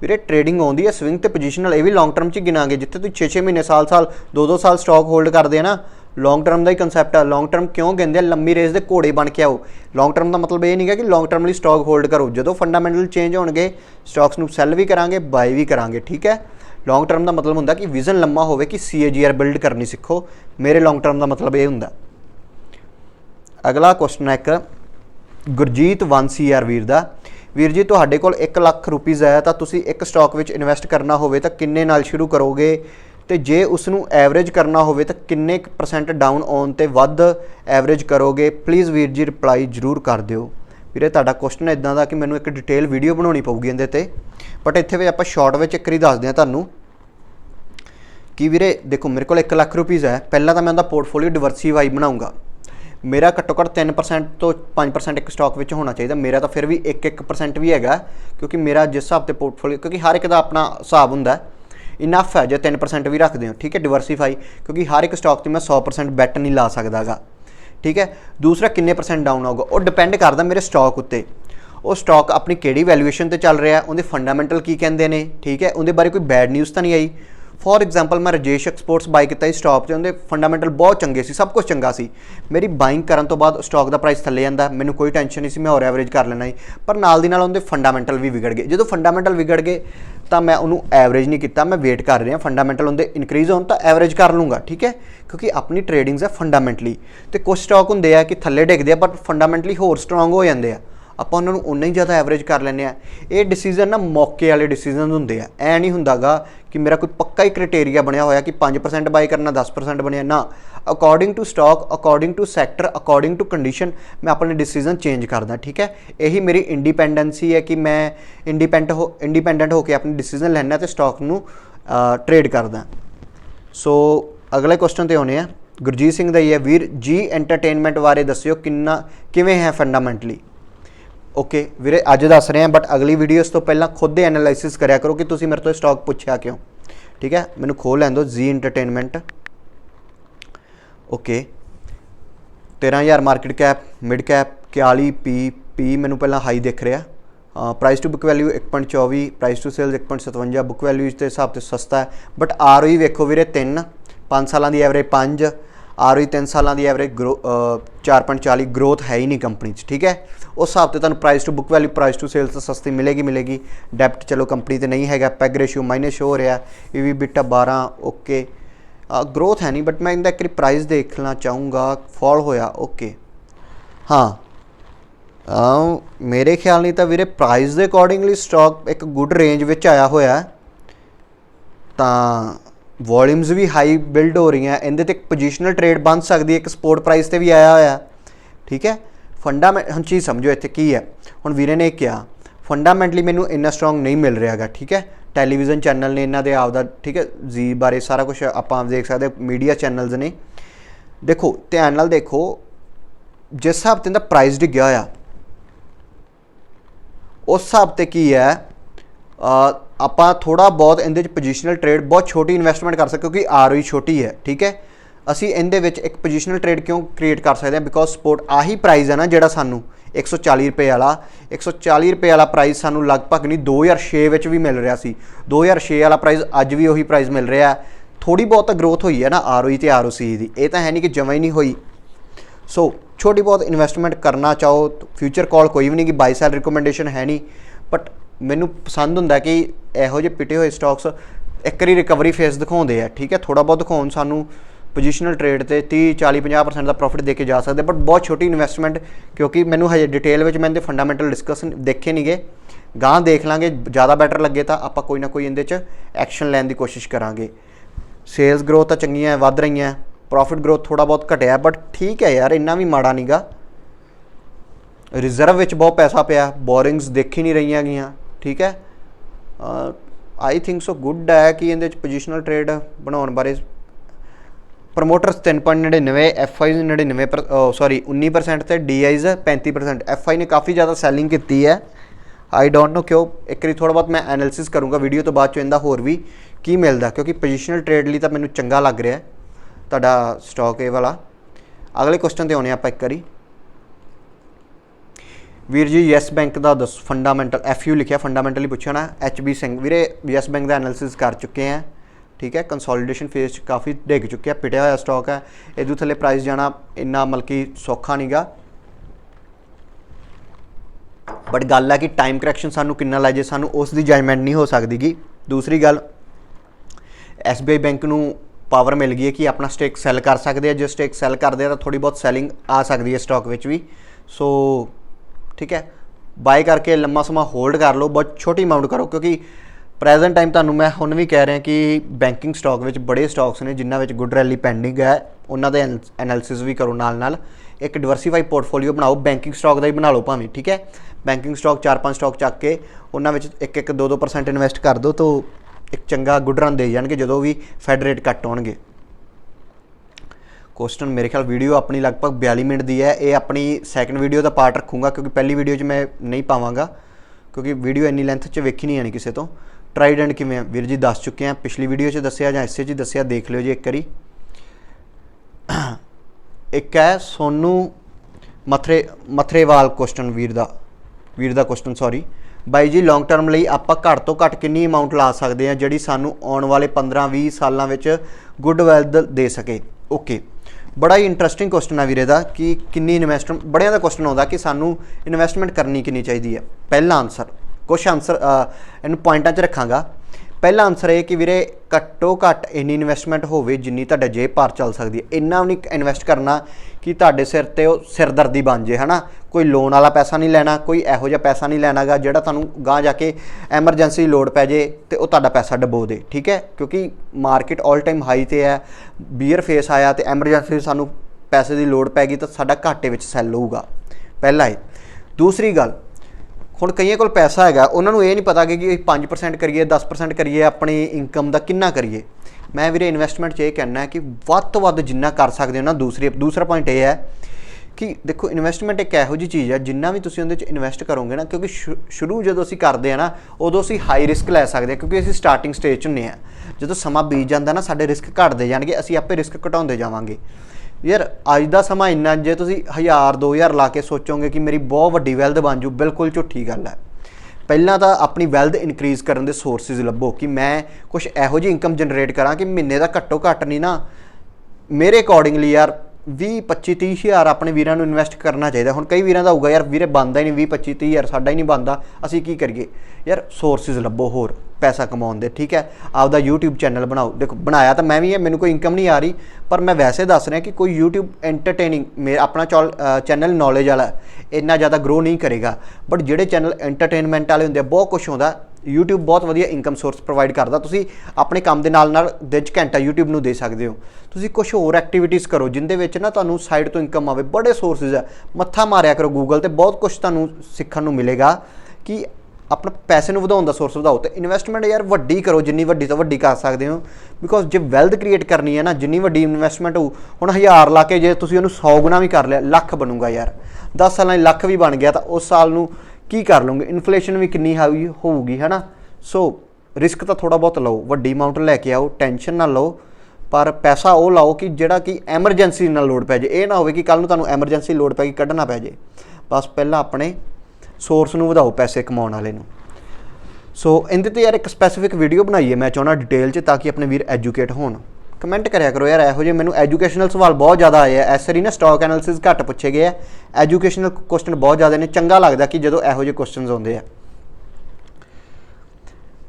ਵੀਰੇ ਟ੍ਰੇਡਿੰਗ ਆਉਂਦੀ ਹੈ ਸਵਿੰਗ ਤੇ ਪੋਜੀਸ਼ਨਲ ਇਹ ਵੀ ਲੌਂਗ ਟਰਮ ਚ ਗਿਣਾਂਗੇ, ਜਿੱਥੇ ਤੁਸੀਂ 6-6 ਮਹੀਨੇ, ਸਾਲ-ਸਾਲ 2-2 ਸਾਲ ਸਟਾਕ ਹੋਲਡ ਕਰਦੇ ਆ ਨਾ ਲੌਂਗ ਟਰਮ ਦਾ ਹੀ ਕਨਸੈਪਟ ਆ। ਲੌਂਗ ਟਰਮ ਕਿਉਂ ਕਹਿੰਦੇ ਆ? ਲੰਮੀ ਰੇਸ ਦੇ ਘੋੜੇ ਬਣ ਕੇ ਆਓ। ਲੌਂਗ ਟਰਮ ਦਾ ਮਤਲਬ ਇਹ ਨਹੀਂ ਨਹੀਂਗਾ ਕਿ ਲੌਂਗ ਟਰਮ ਲਈ ਸਟਾਕ ਹੋਲਡ ਕਰੋ। ਜਦੋਂ ਫੰਡਾਮੈਂਟਲ ਚੇਂਜ ਹੋਣਗੇ ਸਟਾਕਸ ਨੂੰ ਸੈਲ ਵੀ ਕਰਾਂਗੇ ਬਾਈ ਵੀ ਕਰਾਂਗੇ, ਠੀਕ ਹੈ? ਲੌਂਗ ਟਰਮ ਦਾ ਮਤਲਬ ਹੁੰਦਾ ਕਿ ਵਿਜ਼ਨ ਲੰਮਾ ਹੋਵੇ ਕਿ CAGR ਬਿਲਡ ਕਰਨੀ ਸਿੱਖੋ। ਮੇਰੇ ਲੌਂਗ ਟਰਮ ਦਾ ਮਤਲਬ ਇਹ ਹੁੰਦਾ। ਅਗਲਾ ਕੁਐਸਚਨ ਹੈ ਇੱਕ ਗੁਰਜੀਤ 1CR ਵੀਰ ਦਾ। ਵੀਰ ਜੀ, ਤੁਹਾਡੇ ਕੋਲ 1 ਲੱਖ ਰੁਪਈਸ ਹੈ ਤਾਂ ਤੁਸੀਂ ਇੱਕ ਸਟਾਕ ਵਿੱਚ ਇਨਵੈਸਟ ਕਰਨਾ ਹੋਵੇ ਤਾਂ ਕਿੰਨੇ ਨਾਲ ਸ਼ੁਰੂ ਕਰੋਗੇ? ਤੇ ਜੇ ਉਸ ਨੂੰ ਐਵਰੇਜ ਕਰਨਾ ਹੋਵੇ ਤਾਂ ਕਿੰਨੇ ਕੁ ਪਰਸੈਂਟ ਡਾਊਨ ਆਉਣ ਤੇ ਵੱਧ ਐਵਰੇਜ ਕਰੋਗੇ? ਪਲੀਜ਼ ਵੀਰ ਜੀ ਰਿਪਲਾਈ ਜਰੂਰ ਕਰ ਦਿਓ। ਵੀਰੇ, ਤੁਹਾਡਾ ਕੁਐਸਚਨ ਇਦਾਂ ਦਾ ਕਿ ਮੈਨੂੰ ਇੱਕ ਡਿਟੇਲ ਵੀਡੀਓ ਬਣਾਉਣੀ ਪਊਗੀ ਇਹਦੇ ਤੇ। ਬਟ ਇੱਥੇ ਵੀ ਆਪਾਂ ਸ਼ਾਰਟ ਵਿੱਚ ਇੱਕ ਵਾਰੀ ਦੱਸਦੇ ਹਾਂ ਤੁਹਾਨੂੰ ਕਿ ਵੀਰੇ, ਦੇਖੋ, ਮੇਰੇ ਕੋਲ 1 ਲੱਖ ਰੁਪਈਸ ਹੈ। ਪਹਿਲਾਂ ਤਾਂ ਮੈਂ ਉਹਦਾ ਪੋਰਟਫੋਲੀਓ ਡਿਵਰਸੀਫਾਈ ਬਣਾਉਂਗਾ ਮੇਰਾ ਘੱਟੋ ਘੱਟ 3% ਤੋਂ 5% ਇੱਕ ਸਟਾਕ ਵਿੱਚ ਹੋਣਾ ਚਾਹੀਦਾ। ਮੇਰਾ ਤਾਂ ਫਿਰ ਵੀ 1-1% ਵੀ ਹੈਗਾ, ਕਿਉਂਕਿ ਮੇਰਾ ਜਿਸ ਹਿਸਾਬ ਤੇ ਪੋਰਟਫੋਲੀਓ ਕਿਉਂਕਿ ਹਰ ਇੱਕ ਦਾ ਆਪਣਾ ਹਿਸਾਬ ਹੁੰਦਾ। ਇਨਫ ਹੈ ਜੇ 3% ਵੀ ਰੱਖਦੇ ਹੋ, ਠੀਕ ਹੈ ਡਿਵਰਸੀਫਾਈ ਕਿਉਂਕਿ ਹਰ ਇੱਕ ਸਟਾਕ ਤੇ ਮੈਂ 100% ਬੈਟ ਨਹੀਂ ਲਾ ਸਕਦਾਗਾ ਠੀਕ ਹੈ, ਦੂਸਰਾ ਕਿੰਨੇ ਪਰਸੈਂਟ ਡਾਊਨ ਆਊਗਾ ਉਹ ਡਿਪੈਂਡ ਕਰਦਾ ਮੇਰੇ ਸਟਾਕ ਉੱਤੇ, ਉਹ ਸਟਾਕ ਆਪਣੀ ਕਿਹੜੀ ਵੈਲੂਏਸ਼ਨ ਤੇ ਚੱਲ ਰਿਹਾ, ਉਹਦੇ ਫੰਡਾਮੈਂਟਲ ਕੀ ਕਹਿੰਦੇ ਨੇ, ਠੀਕ ਹੈ, ਉਹਦੇ ਬਾਰੇ ਕੋਈ ਬੈਡ ਨਿਊਜ਼ ਤਾਂ ਨਹੀਂ ਆਈ ਫੋਰ ਐਗਜ਼ਾਮਪਲ ਮੈਂ ਰਜੇਸ਼ ਐਕਸਪੋਰਟਸ ਬਾਈ ਕੀਤਾ ਸੀ ਸਟਾਕ ਤੇ ਉਹਦੇ ਫੰਡਾਮੈਂਟਲ ਬਹੁਤ ਚੰਗੇ ਸੀ, ਸਭ ਕੁਝ ਚੰਗਾ ਸੀ। ਮੇਰੀ ਬਾਇੰਗ ਕਰਨ ਤੋਂ ਬਾਅਦ ਸਟਾਕ ਦਾ ਪ੍ਰਾਈਸ ਥੱਲੇ ਜਾਂਦਾ, ਮੈਨੂੰ ਕੋਈ ਟੈਨਸ਼ਨ ਨਹੀਂ ਸੀ, ਮੈਂ ਹੋਰ ਐਵਰੇਜ ਕਰ ਲੈਣਾ ਸੀ। ਪਰ ਨਾਲ ਦੀ ਨਾਲ ਉਹਦੇ ਫੰਡਾਮੈਂਟਲ ਵੀ ਵਿਗੜ ਗਏ। ਜਦੋਂ ਫੰਡਾਮੈਂਟਲ ਵਿਗੜ ਗਏ, ਤਾਂ ਮੈਂ ਉਹਨੂੰ ਐਵਰੇਜ ਨਹੀਂ ਕੀਤਾ, ਮੈਂ ਵੇਟ ਕਰ ਰਿਹਾ ਫੰਡਾਮੈਂਟਲ ਉਹਦੇ ਇਨਕਰੀਜ਼ ਹੋਣ ਤਾਂ ਐਵਰੇਜ ਕਰ ਲੂੰਗਾ, ਠੀਕ ਹੈ? ਕਿਉਂਕਿ ਆਪਣੀ ਟ੍ਰੇਡਿੰਗਸ ਹੈ ਫੰਡਾਮੈਂਟਲੀ ਤੇ ਕੁਝ ਸਟਾਕ ਹੁੰਦੇ ਆ ਕਿ ਥੱਲੇ ਡਿੱਗਦੇ ਆ ਪਰ ਫੰਡਾਮੈਂਟਲੀ ਹੋਰ ਸਟਰੋਂਗ ਹੋ ਜਾਂਦੇ ਆ। ਆਪਾਂ ਉਹਨਾਂ ਨੂੰ ਉਨਾ ਹੀ ਜ਼ਿਆਦਾ ਐਵਰੇਜ ਕਰ ਲੈਂਦੇ ਆ ਇਹ ਡਿਸੀਜਨ ਨਾ ਮੌਕੇ ਵਾਲੇ ਡਿਸੀਜਨ ਹੁੰਦੇ ਆ। ਐ ਨਹੀਂ ਹੁੰਦਾਗਾ ਕਿ ਮੇਰਾ ਕੋਈ ਪੱਕਾ ਹੀ ਕ੍ਰਾਈਟੇਰੀਆ ਬਣਿਆ ਹੋਇਆ ਕਿ 5% ਬਾਈ ਕਰਨਾ 10% ਬਣਿਆ। ਨਾ according to stock according to sector according to condition ਮੈਂ ਆਪਣੇ ਡਿਸੀਜਨ ਚੇਂਜ ਕਰਦਾ, ਠੀਕ ਹੈ? ਇਹੀ ਮੇਰੀ ਇੰਡੀਪੈਂਡੈਂਸੀ ਹੈ ਕਿ ਮੈਂ ਇੰਡੀਪੈਂਡੈਂਟ ਹੋ ਇੰਡੀਪੈਂਡੈਂਟ ਹੋ ਕੇ ਆਪਣੇ ਡਿਸੀਜਨ ਲੈਣਾ ਤੇ ਸਟਾਕ ਨੂੰ ਟ੍ਰੇਡ ਕਰਦਾ। ਸੋ ਅਗਲੇ ਕੁਐਸਚਨ ਤੇ ਆਉਣੇ ਆ। ਗੁਰਜੀਤ ਸਿੰਘ ਦਾ ਇਹ ਹੈ, ਵੀਰ ਜੀ ਐਂਟਰਟੇਨਮੈਂਟ ਬਾਰੇ ਦੱਸਿਓ ਕਿੰਨਾ, ਕਿਵੇਂ ਹੈ ਫੰਡਾਮੈਂਟਲੀ ਓਕੇ ਵੀਰੇ, ਅੱਜ ਦੱਸ ਰਹੇ ਹਾਂ ਬਟ ਅਗਲੀ ਵੀਡੀਓਜ਼ ਤੋਂ ਪਹਿਲਾਂ ਖੁਦ ਦੇ ਐਨਾਲਾਈਸਿਸ ਕਰਿਆ ਕਰੋ ਕਿ ਤੁਸੀਂ ਮੇਰੇ ਤੋਂ ਸਟਾਕ ਪੁੱਛਿਆ ਕਿਉਂ। ਠੀਕ ਹੈ? ਮੈਨੂੰ ਖੋਲ ਲੈਣ ਦਿਓ ਜੀ entertainment okay 13000 market cap mid cap 41 P P ਮੈਨੂੰ ਪਹਿਲਾਂ ਹਾਈ ਦਿਖ ਰਿਹਾ। Price to book value 1.24 price to sales 1.57 book value ਦੇ ਹਿਸਾਬ ਤੇ ਸਸਤਾ ਹੈ। ਬਟ ਆਰਓਈ ਵੇਖੋ ਵੀਰੇ 3 5 ਸਾਲਾਂ ਦੀ ਐਵਰੇਜ 5 ਆਰਓਈ 3 ਸਾਲਾਂ ਦੀ ਐਵਰੇਜ 4.40 ਗਰੋਥ ਹੈ ਹੀ ਨਹੀਂ ਕੰਪਨੀ 'ਚ, ਠੀਕ ਹੈ? ਉਸ ਹਿਸਾਬ ਤੇ ਤੁਹਾਨੂੰ price to book value price to sales ਸਸਤੀ ਮਿਲੇਗੀ ਮਿਲੇਗੀ। ਡੈਪਟ ਚਲੋ ਕੰਪਨੀ ਤੇ ਨਹੀਂ ਹੈਗਾ ਪੈਗ ਰੇਸ਼ੀਓ ਮਾਈਨਸ ਹੋ ਰਿਹਾ ਈਵੀ ਬਿਟਾ 12 ਓਕੇ ਗਰੋਥ ਹੈ ਨਹੀਂ ਬਟ ਮੈਂ ਇਹਦਾ ਇੱਕ ਵਾਰੀ ਪ੍ਰਾਈਸ ਦੇਖਣਾ ਚਾਹੂੰਗਾ ਫਾਲ ਹੋਇਆ ਓਕੇ ਹਾਂ। ਆ ਮੇਰੇ ਖਿਆਲ ਨਹੀਂ ਤਾਂ ਵੀਰੇ ਪ੍ਰਾਈਸ ਦੇ ਅਕੋਰਡਿੰਗਲੀ ਸਟਾਕ ਇੱਕ ਗੁੱਡ ਰੇਂਜ ਵਿੱਚ ਆਇਆ ਹੋਇਆ ਤਾਂ ਵੋਲਿਊਮਸ ਵੀ ਹਾਈ ਬਿਲਡ ਹੋ ਰਹੀਆਂ, ਇਹਦੇ ਤੇ ਇੱਕ ਪੋਜੀਸ਼ਨਲ ਟ੍ਰੇਡ ਬਣ ਸਕਦੀ ਹੈ, ਇੱਕ ਸਪੋਰਟ ਪ੍ਰਾਈਸ ਤੇ ਵੀ ਆਇਆ ਹੋਇਆ, ਠੀਕ ਹੈ। ਫੰਡਾਮੈਂਟ ਹੁਣ ਚੀਜ਼ ਸਮਝੋ ਇੱਥੇ ਕੀ ਹੈ। ਹੁਣ ਵੀਰੇ ਨੇ ਕਿਹਾ, ਫੰਡਾਮੈਂਟਲੀ ਮੈਨੂੰ ਇੰਨਾ ਸਟਰੋਂਗ ਨਹੀਂ ਮਿਲ ਰਿਹਾਗਾ, ਠੀਕ ਹੈ? ਟੈਲੀਵਿਜ਼ਨ ਚੈਨਲ ਨੇ ਇਹਨਾਂ ਦੇ ਆਪਦਾ, ਠੀਕ ਹੈ, ਜੀ ਬਾਰੇ ਸਾਰਾ ਕੁਝ ਆਪਾਂ ਦੇਖ ਸਕਦੇ, ਮੀਡੀਆ ਚੈਨਲਸ ਨੇ। ਦੇਖੋ, ਧਿਆਨ ਨਾਲ ਦੇਖੋ, ਜਿਸ ਹਿਸਾਬ ਤੇ ਇਹਦਾ ਪ੍ਰਾਈਸ ਡਿੱਗਿਆ ਹੋਇਆ, ਉਸ ਹਿਸਾਬ ਤੇ ਕੀ ਹੈ ਆਪਾਂ ਥੋੜਾ ਬਹੁਤ ਇਹਦੇ ਚ ਪੋਜੀਸ਼ਨਲ ਟ੍ਰੇਡ ਬਹੁਤ ਛੋਟੀ ਇਨਵੈਸਟਮੈਂਟ ਕਰ ਸਕਦੇ ਕਿਉਂਕਿ ਆਰਓਈ ਛੋਟੀ ਹੈ, ਠੀਕ ਹੈ? ਅਸੀਂ ਇਹਦੇ ਵਿੱਚ ਇੱਕ ਪੋਜੀਸ਼ਨਲ ਟ੍ਰੇਡ ਕਿਉਂ ਕ੍ਰੀਏਟ ਕਰ ਸਕਦੇ ਹਾਂ? ਬਿਕੋਜ਼ ਸਪੋਰਟ ਆਹੀ ਪ੍ਰਾਈਸ ਹੈ ਨਾ ਜਿਹੜਾ ਸਾਨੂੰ 140 ਰੁਪਏ ਵਾਲਾ 140 ਰੁਪਏ ਵਾਲਾ ਪ੍ਰਾਈਸ ਸਾਨੂੰ ਲਗਭਗ ਨਹੀਂ 2006 ਵਿੱਚ ਵੀ ਮਿਲ ਰਿਹਾ ਸੀ। 2006 ਵਾਲਾ ਪ੍ਰਾਈਸ ਅੱਜ ਵੀ ਉਹੀ ਪ੍ਰਾਈਸ ਮਿਲ ਰਿਹਾ ਥੋੜੀ ਬਹੁਤ ਗਰੋਥ ਹੋਈ ਹੈ ਨਾ ਆਰਓਈ ਤੇ ਆਰਓਸੀ ਦੀ। ਇਹ ਤਾਂ ਹੈ ਨਹੀਂ ਕਿ ਜਮਾ ਹੀ ਨਹੀਂ ਹੋਈ। ਸੋ ਛੋਟੀ ਬਹੁਤ ਇਨਵੈਸਟਮੈਂਟ ਕਰਨਾ ਚਾਹੋ ਫਿਊਚਰ ਕਾਲ ਕੋਈ ਵੀ ਨਹੀਂ ਕਿ ਬਾਈ ਸੈਲ ਰਿਕਮੈਂਡੇਸ਼ਨ ਹੈ ਨਹੀਂ। ਬਟ ਮੈਨੂੰ ਪਸੰਦ ਹੁੰਦਾ ਕਿ ਇਹੋ ਜਿਹੇ ਪਿਟੇ ਹੋਏ ਸਟਾਕਸ ਇੱਕ ਵਾਰੀ ਰਿਕਵਰੀ ਫੇਸ ਦਿਖਾਉਂਦੇ ਆ, ਠੀਕ ਹੈ? ਥੋੜਾ ਬਹੁਤ ਦਿਖਾਉਣ ਸਾਨੂੰ ਪੋਜੀਸ਼ਨਲ ਟ੍ਰੇਡ ਤੇ 30 40 50% ਦਾ ਪ੍ਰੋਫਿਟ ਦੇ ਕੇ ਜਾ ਸਕਦੇ ਬਟ ਬਹੁਤ ਛੋਟੀ ਇਨਵੈਸਟਮੈਂਟ ਕਿਉਂਕਿ ਮੈਨੂੰ ਹਜੇ ਡਿਟੇਲ ਵਿੱਚ ਮੈਂ ਇਹਦੇ ਫੰਡਾਮੈਂਟਲ ਡਿਸਕਸ਼ਨ ਦੇਖੇ ਨਹੀਂਗੇ ਗਾਂ। ਦੇਖ ਲਾਂਗੇ, ਜ਼ਿਆਦਾ ਬੈਟਰ ਲੱਗੇ ਤਾਂ ਆਪਾਂ ਕੋਈ ਨਾ ਕੋਈ ਇਹਦੇ 'ਚ ਐਕਸ਼ਨ ਲੈਣ ਦੀ ਕੋਸ਼ਿਸ਼ ਕਰਾਂਗੇ। ਸੇਲਸ ਗਰੋਥ ਤਾਂ ਚੰਗੀਆਂ ਵੱਧ ਰਹੀਆਂ ਪ੍ਰੋਫਿਟ ਗਰੋਥ ਥੋੜਾ ਬਹੁਤ ਘਟਿਆ ਬਟ ਠੀਕ ਹੈ ਯਾਰ, ਇੰਨਾ ਵੀ ਮਾੜਾ ਨਹੀਂਗਾ ਰਿਜ਼ਰਵ ਵਿੱਚ ਬਹੁਤ ਪੈਸਾ ਪਿਆ ਬੋਰਿੰਗਸ ਦੇਖ ਹੀ ਨਹੀਂ ਰਹੀਆਂ ਗੀਆਂ, ਠੀਕ ਹੈ? ਆਈ ਥਿੰਕ ਸੋ ਗੁੱਡ ਹੈ ਕਿ ਇਹਦੇ ਵਿੱਚ ਪੋਜੀਸ਼ਨਲ ਟ੍ਰੇਡ ਬਣਾਉਣ ਬਾਰੇ ਪ੍ਰੋਮੋਟਰਸ 3.99 ਐਫਆਈਜ਼ 99 ਸੌਰੀ 19% ਤੇ ਡੀਆਈਜ਼ 35% ਐਫਆਈ ਨੇ ਕਾਫੀ ਜ਼ਿਆਦਾ ਸੈਲਿੰਗ ਕੀਤੀ ਹੈ। ਆਈ ਡੋਨਟ ਨੋ ਕਿਉਂ, ਇੱਕ ਵਾਰੀ ਥੋੜਾ ਬਹੁਤ ਮੈਂ ਐਨਾਲਿਸਿਸ ਕਰੂੰਗਾ ਵੀਡੀਓ ਤੋਂ ਬਾਅਦ ਚ ਇਹਦਾ ਹੋਰ ਵੀ ਕੀ ਮਿਲਦਾ, ਕਿਉਂਕਿ ਪੋਜੀਸ਼ਨਲ ਟ੍ਰੇਡ ਲਈ ਤਾਂ ਮੈਨੂੰ ਚੰਗਾ ਲੱਗ ਰਿਹਾ ਤੁਹਾਡਾ ਸਟਾਕ ਇਹ ਵਾਲਾ। ਅਗਲੇ ਕੁਐਸਚਨ ਤੇ ਆਉਣੇ ਆਪਾਂ ਇੱਕ ਵਾਰੀ। ਵੀਰ ਜੀ, ਯੈਸ ਬੈਂਕ ਦਾ ਦੱਸ ਫੰਡਾਮੈਂਟਲ ਐਫਯੂ ਲਿਖਿਆ ਫੰਡਾਮੈਂਟਲੀ ਪੁੱਛਣਾ ਨਾ ਐਚਬੀ ਸਿੰਘ, ਵੀਰੇ, ਯੈਸ ਬੈਂਕ ਦਾ ਐਨਾਲਿਸਿਸ ਕਰ ਚੁੱਕੇ ਆ ਠੀਕ ਹੈ ਕੰਸੋਲੀਡੇਸ਼ਨ ਫੇਸ ਚ ਕਾਫੀ ਡਿੱਗ ਚੁੱਕਿਆ, ਪਿਟਿਆ ਹੋਇਆ ਸਟਾਕ ਹੈ। ਇਹਦੇ ਥੱਲੇ ਪ੍ਰਾਈਸ ਜਾਣਾ ਇੰਨਾ ਮਲਕੀ ਸੌਖਾ ਨਹੀਂਗਾ ਬਟ ਗੱਲ ਹੈ ਕਿ ਟਾਈਮ ਕਰੈਕਸ਼ਨ ਸਾਨੂੰ ਕਿੰਨਾ ਲੈ ਜੇ, ਸਾਨੂੰ ਉਸ ਦੀ ਜਜਮੈਂਟ ਨਹੀਂ ਹੋ ਸਕਦੀਗੀ। ਦੂਸਰੀ ਗੱਲ SBI ਬੈਂਕ ਨੂੰ ਪਾਵਰ ਮਿਲ ਗਈ ਹੈ ਕਿ ਆਪਣਾ ਸਟੇਕ ਸੈਲ ਕਰ ਸਕਦੇ ਆ। ਜੇ ਸਟੇਕ ਸੈਲ ਕਰਦੇ ਆ ਤਾਂ ਥੋੜੀ ਬਹੁਤ ਸੈਲਿੰਗ ਆ ਸਕਦੀ ਹੈ ਸਟਾਕ ਵਿੱਚ ਵੀ। ਸੋ ਠੀਕ ਹੈ ਬਾਈ ਕਰਕੇ ਲੰਮਾ ਸਮਾਂ ਹੋਲਡ ਕਰ ਲਓ ਬਹੁਤ ਛੋਟੀ ਅਮਾਉਂਟ ਕਰੋ, ਕਿਉਂਕਿ ਪ੍ਰੈਜ਼ੈਂਟ ਟਾਈਮ ਤੁਹਾਨੂੰ ਮੈਂ ਹੁਣ ਵੀ ਕਹਿ ਰਿਹਾ ਕਿ ਬੈਂਕਿੰਗ ਸਟਾਕ ਵਿੱਚ ਬੜੇ ਸਟਾਕਸ ਨੇ, ਜਿਨ੍ਹਾਂ ਵਿੱਚ ਗੁੱਡ ਰੈਲੀ ਪੈਂਡਿੰਗ ਹੈ। ਉਹਨਾਂ ਦਾ ਐਨਾਲਿਸਿਸ ਵੀ ਕਰੋ ਨਾਲ ਨਾਲ। ਇੱਕ ਡਿਵਰਸੀਫਾਈ ਪੋਰਟਫੋਲੀਓ ਬਣਾਓ ਬੈਂਕਿੰਗ ਸਟਾਕ ਦਾ ਹੀ ਬਣਾ ਲਓ ਭਾਵੇਂ, ਠੀਕ ਹੈ? ਬੈਂਕਿੰਗ ਸਟਾਕ ਚਾਰ ਪੰਜ ਸਟਾਕ ਚੱਕ ਕੇ ਉਹਨਾਂ ਵਿੱਚ ਇੱਕ ਇੱਕ 2 2% ਇਨਵੈਸਟ ਕਰ ਦਿਓ ਤਾਂ ਇੱਕ ਚੰਗਾ ਗੁੱਡ ਰਨ ਦੇ ਜਾਣਗੇ, ਜਦੋਂ ਵੀ ਫੈਡ ਰੇਟ ਕੱਟ ਹੋਣਗੇ। ਕੁਐਸਚਨ ਮੇਰੇ ਖਿਆਲ ਵੀਡੀਓ ਆਪਣੀ ਲਗਭਗ 42 ਮਿੰਟ ਦੀ ਹੈ। ਇਹ ਆਪਣੀ ਸੈਕੰਡ ਵੀਡੀਓ ਦਾ ਪਾਰਟ ਰੱਖੂੰਗਾ, ਕਿਉਂਕਿ ਪਹਿਲੀ ਵੀਡੀਓ 'ਚ ਮੈਂ ਨਹੀਂ ਪਾਵਾਂਗਾ, ਕਿਉਂਕਿ ਵੀਡੀਓ ਇੰਨੀ ਲੈਂਥ 'ਚ ਵੇਖੀ ਨਹੀਂ ਆਣੀ ਕਿਸੇ ਤੋਂ। ਟ੍ਰਾਈਡੈਂਟ ਕਿਵੇਂ ਆ? ਵੀਰ ਜੀ ਦੱਸ ਚੁੱਕੇ ਆ। ਪਿਛਲੀ ਵੀਡੀਓ 'ਚ ਦੱਸਿਆ ਜਾਂ ਇਸੇ 'ਚ ਦੱਸਿਆ, ਦੇਖ ਲਿਓ ਜੀ ਇੱਕ ਵਾਰੀ। ਇੱਕ ਹੈ ਸੋਨੂ ਮਥਰੇ ਮਥਰੇਵਾਲ ਕੁਐਸਚਨ ਵੀਰ ਦਾ ਵੀਰ ਦਾ ਕੁਐਸਚਨ ਸੌਰੀ ਬਾਈ ਜੀ ਲੌਂਗ ਟਰਮ ਲਈ ਆਪਾਂ ਘੱਟ ਤੋਂ ਘੱਟ ਕਿੰਨੀ ਅਮਾਉਂਟ ਲਾ ਸਕਦੇ ਆ ਜਿਹੜੀ ਸਾਨੂੰ ਆਉਣ ਵਾਲੇ 15-20 ਸਾਲਾਂ ਵਿੱਚ ਗੁੱਡ ਵੈਲਥ ਦੇ ਸਕੇ? ਓਕੇ ਬੜਾ ਹੀ ਇੰਟਰਸਟਿੰਗ ਕੁਐਸਚਨ ਆ ਵੀਰੇ ਦਾ ਕਿ ਕਿੰਨੀ ਇਨਵੈਸਟਮੈਂਟ ਬੜਿਆਂ ਦਾ ਕੁਐਸਚਨ ਆਉਂਦਾ ਕਿ ਸਾਨੂੰ ਇਨਵੈਸਟਮੈਂਟ ਕਰਨੀ ਕਿੰਨੀ ਚਾਹੀਦੀ ਹੈ। ਪਹਿਲਾ ਆਨਸਰ ਕੁਝ ਆਨਸਰ ਇਹਨੂੰ ਪੁਆਇੰਟਾਂ 'ਚ ਰੱਖਾਂਗਾ। ਪਹਿਲਾ ਆਨਸਰ ਇਹ ਕਿ ਵੀਰੇ, ਘੱਟੋ ਘੱਟ ਇੰਨੀ ਇਨਵੈਸਟਮੈਂਟ ਹੋਵੇ ਜਿੰਨੀ ਤੁਹਾਡਾ ਜੇਬ ਭਾਰ ਚੱਲ ਸਕਦੀ ਹੈ। ਇੰਨਾ ਵੀ ਨਹੀਂ ਇਨਵੈਸਟ ਕਰਨਾ ਕਿ ਤੁਹਾਡੇ ਸਿਰ ਤੇ ਉਹ ਸਿਰਦਰਦੀ ਬਣ ਜੇ, ਹਨਾ? ਕੋਈ ਲੋਨ ਵਾਲਾ ਪੈਸਾ ਨਹੀਂ ਲੈਣਾ, ਕੋਈ ਇਹੋ ਜਿਹਾ ਪੈਸਾ ਨਹੀਂ ਲੈਣਾਗਾ ਜਿਹੜਾ ਤੁਹਾਨੂੰ ਗਾਂ ਜਾ ਕੇ ਐਮਰਜੈਂਸੀ ਲੋਡ ਪੈ ਜੇ ਤੇ ਉਹ ਤੁਹਾਡਾ ਪੈਸਾ ਡਬੋ ਦੇ, ਠੀਕ ਹੈ? ਕਿਉਂਕਿ ਮਾਰਕੀਟ 올 ਟਾਈਮ ਹਾਈ ਤੇ ਹੈ ਬੀਅਰ ਫੇਸ ਆਇਆ ਤੇ ਐਮਰਜੈਂਸੀ ਸਾਨੂੰ ਪੈਸੇ ਦੀ ਲੋਡ ਪੈ ਗਈ ਤਾਂ ਸਾਡਾ ਘਾਟੇ ਵਿੱਚ ਸੈੱਲ ਹੋਊਗਾ। ਪਹਿਲਾ ਇਹ। ਦੂਸਰੀ ਗੱਲ ਹੁਣ ਕਈਆਂ ਕੋਲ ਪੈਸਾ ਹੈਗਾ, ਉਹਨਾਂ ਨੂੰ ਇਹ ਨਹੀਂ ਪਤਾ ਕਿ ਕਿ 5% ਕਰੀਏ 10% ਕਰੀਏ, ਆਪਣੀ ਇਨਕਮ ਦਾ ਕਿੰਨਾ ਕਰੀਏ। ਮੈਂ ਵੀਰੇ ਇਨਵੈਸਟਮੈਂਟ 'ਚ ਇਹ ਕਹਿਣਾ ਹੈ ਕਿ ਵੱਧ ਤੋਂ ਵੱਧ ਜਿੰਨਾ ਕਰ ਸਕਦੇ ਹੋ ਨਾ, ਦੂਸਰੀ, ਦੂਸਰਾ ਪੁਆਇੰਟ ਇਹ ਹੈ ਕਿ ਦੇਖੋ ਇਨਵੈਸਟਮੈਂਟ ਇੱਕ ਇਹੋ ਜੀ ਚੀਜ਼ ਹੈ, ਜਿੰਨਾ ਵੀ ਤੁਸੀਂ ਉਹਦੇ 'ਚ ਇਨਵੈਸਟ ਕਰੋਗੇ ਨਾ, ਕਿਉਂਕਿ ਸ਼ੁ- ਸ਼ੁਰੂ ਜਦੋਂ ਅਸੀਂ ਕਰਦੇ ਆ ਨਾ, ਉਦੋਂ ਅਸੀਂ ਹਾਈ ਰਿਸਕ ਲੈ ਸਕਦੇ ਹਾਂ, ਕਿਉਂਕਿ ਅਸੀਂ ਸਟਾਰਟਿੰਗ ਸਟੇਜ 'ਚ ਹੁੰਨੇ ਆ ਜਦੋਂ ਸਮਾਂ ਬੀਤ ਜਾਂਦਾ ਨਾ, ਸਾਡੇ ਰਿਸਕ ਘਟਦੇ ਜਾਣਗੇ, ਅਸੀਂ ਆਪੇ ਰਿਸਕ ਘਟਾਉਂਦੇ ਜਾਵਾਂਗੇ। ਯਾਰ, ਅੱਜ ਦਾ ਸਮਾਂ ਇੰਨਾ ਜੇ ਤੁਸੀਂ 1000 2000 ਲਾ ਕੇ ਸੋਚੋਗੇ ਕਿ ਮੇਰੀ ਬਹੁਤ ਵੱਡੀ ਵੈਲਥ ਬਣ ਜੂ, ਬਿਲਕੁਲ ਝੂਠੀ ਗੱਲ ਹੈ। ਪਹਿਲਾਂ ਤਾਂ ਆਪਣੀ ਵੈਲਥ ਇਨਕਰੀਜ਼ ਕਰਨ ਦੇ ਸੋਰਸਸ ਲੱਭੋ ਕਿ ਮੈਂ ਕੁਝ ਇਹੋ ਜਿਹੀ ਇਨਕਮ ਜਨਰੇਟ ਕਰਾਂ ਕਿ ਮਹੀਨੇ ਦਾ ਘੱਟੋ ਘੱਟ ਨਹੀਂ ਨਾ, ਮੇਰੇ ਅਕੋਰਡਿੰਗਲੀ ਯਾਰ 20 25 30 ਹਜ਼ਾਰ ਆਪਣੇ ਵੀਰਾਂ ਨੂੰ ਇਨਵੈਸਟ ਕਰਨਾ ਚਾਹੀਦਾ। ਹੁਣ ਕਈ ਵੀਰਾਂ ਦਾ ਹੋਊਗਾ ਯਾਰ ਵੀਰੇ ਬੰਦਾ ਹੀ ਨਹੀਂ 20 25 30 ਹਜ਼ਾਰ, ਸਾਡਾ ਹੀ ਨਹੀਂ ਬੰਦਾ ਅਸੀਂ ਕੀ ਕਰੀਏ? ਯਾਰ ਸੋਰਸਸ ਲੱਭੋ ਹੋਰ, ਪੈਸਾ ਕਮਾਉਣ ਦੇ, ਠੀਕ ਹੈ? ਆਪਦਾ YouTube ਚੈਨਲ ਬਣਾਓ। ਦੇਖੋ, ਬਣਾਇਆ ਤਾਂ ਮੈਂ ਵੀ ਹੈ, ਮੈਨੂੰ ਕੋਈ ਇਨਕਮ ਨਹੀਂ ਆ ਰਹੀ, ਪਰ ਮੈਂ ਵੈਸੇ ਦੱਸ ਰਿਹਾ ਕਿ ਕੋਈ YouTube ਐਂਟਰਟੇਨਿੰਗ ਮੇਰਾ ਆਪਣਾ ਚੈਨਲ ਨੌਲੇਜ ਵਾਲਾ ਇੰਨਾ ਜ਼ਿਆਦਾ ਗਰੋ ਨਹੀਂ ਕਰੇਗਾ। ਬਟ ਜਿਹੜੇ ਚੈਨਲ ਐਂਟਰਟੇਨਮੈਂਟ ਵਾਲੇ ਹੁੰਦੇ ਆ, ਬਹੁਤ ਕੁਝ ਹੁੰਦਾ YouTube ਬਹੁਤ ਵਧੀਆ ਇਨਕਮ ਸੋਰਸ ਪ੍ਰੋਵਾਈਡ ਕਰਦਾ। ਤੁਸੀਂ ਆਪਣੇ ਕੰਮ ਦੇ ਨਾਲ ਨਾਲ ਦਿਨ ਘੰਟਾ YouTube ਨੂੰ ਦੇ ਸਕਦੇ ਹੋ। ਤੁਸੀਂ ਕੁਝ ਹੋਰ ਐਕਟੀਵਿਟੀਜ਼ ਕਰੋ, ਜਿੰਦੇ ਵਿੱਚ ਨਾ ਤੁਹਾਨੂੰ ਸਾਈਡ ਤੋਂ ਇਨਕਮ ਆਵੇ। ਬੜੇ ਸੋਰਸਸ ਆ। ਮੱਥਾ ਮਾਰਿਆ ਕਰੋ Google ਤੇ, ਬਹੁਤ ਕੁਝ ਤੁਹਾਨੂੰ ਸਿੱਖਣ ਨੂੰ ਮਿਲੇਗਾ ਕਿ ਆਪਣਾ ਪੈਸੇ ਨੂੰ ਵਧਾਉਣ ਦਾ ਸੋਰਸ ਵਧਾਓ। ਤੇ ਇਨਵੈਸਟਮੈਂਟ ਯਾਰ ਵੱਡੀ ਕਰੋ, ਜਿੰਨੀ ਵੱਡੀ ਤੋਂ ਵੱਡੀ ਕਰ ਸਕਦੇ ਹੋ। ਬਿਕੋਜ਼ ਜੇ ਵੈਲਥ ਕ੍ਰੀਏਟ ਕਰਨੀ ਹੈ ਨਾ, ਜਿੰਨੀ ਵੱਡੀ ਇਨਵੈਸਟਮੈਂਟ ਹੋਊ, ਹੁਣ 1000 ਲਾ ਕੇ ਜੇ ਤੁਸੀਂ ਉਹਨੂੰ 100 ਗੁਣਾ ਵੀ ਕਰ ਲਿਆ, ਲੱਖ ਬਣੂਗਾ ਯਾਰ। 10 ਸਾਲਾਂ 'ਚ ਲੱਖ ਵੀ ਬਣ ਗਿਆ ਤਾਂ ਉਸ ਸਾਲ ਨੂੰ ਕੀ ਕਰ ਲਓਗੇ? ਇਨਫਲੇਸ਼ਨ ਵੀ ਕਿੰਨੀ ਹਾਈ ਹੋਊਗੀ, ਹੈਨਾ? ਸੋ ਰਿਸਕ ਤਾਂ ਥੋੜਾ ਬਹੁਤ ਲਓ, ਵੱਡੀ ਅਮਾਉਂਟ ਲੈ ਕੇ ਆਓ ਟੈਨਸ਼ਨ ਨਾ ਲਓ, ਪਰ ਪੈਸਾ ਉਹ ਲਾਓ ਕਿ ਜਿਹੜਾ ਕਿ ਐਮਰਜੈਂਸੀ ਨਾਲ ਲੋਡ ਪੈ ਜੇ। ਇਹ ਨਾ ਹੋਵੇ ਕਿ ਕੱਲ ਨੂੰ ਤੁਹਾਨੂੰ ਐਮਰਜੈਂਸੀ ਲੋਡ ਪੈ ਗਈ ਕੱਢਣਾ ਪੈ ਜੇ। ਬਸ ਪਹਿਲਾਂ ਆਪਣੇ ਸੋਰਸ ਨੂੰ ਵਧਾਓ ਪੈਸੇ ਕਮਾਉਣ ਵਾਲੇ ਨੂੰ। ਸੋ ਇਹਦੇ ਤੇ ਯਾਰ ਇੱਕ ਸਪੈਸੀਫਿਕ ਵੀਡੀਓ ਬਣਾਈਏ, ਮੈਂ ਚਾਹੁੰਦਾ ਡਿਟੇਲ 'ਚ ਤਾਂ ਕਿ ਆਪਣੇ ਵੀਰ ਐਜੂਕੇਟ ਹੋਣ। ਕਮੈਂਟ ਕਰਿਆ ਕਰੋ ਯਾਰ, ਇਹੋ ਜਿਹੇ ਮੈਨੂੰ ਐਜੂਕੇਸ਼ਨਲ ਸਵਾਲ ਬਹੁਤ ਜ਼ਿਆਦਾ ਆਏ ਆ। ਐਸਰੀ ਨਾ ਸਟਾਕ ਐਨਾਲਿਸਿਸ ਘੱਟ ਪੁੱਛੇ ਗਏ ਆ। ਐਜੂਕੇਸ਼ਨਲ ਕੁਐਸਚਨ ਬਹੁਤ ਜ਼ਿਆਦਾ ਨੇ। ਚੰਗਾ ਲੱਗਦਾ ਕਿ ਜਦੋਂ ਇਹੋ ਜਿਹੇ ਕੁਐਸਚਨਸ ਆਉਂਦੇ ਆ।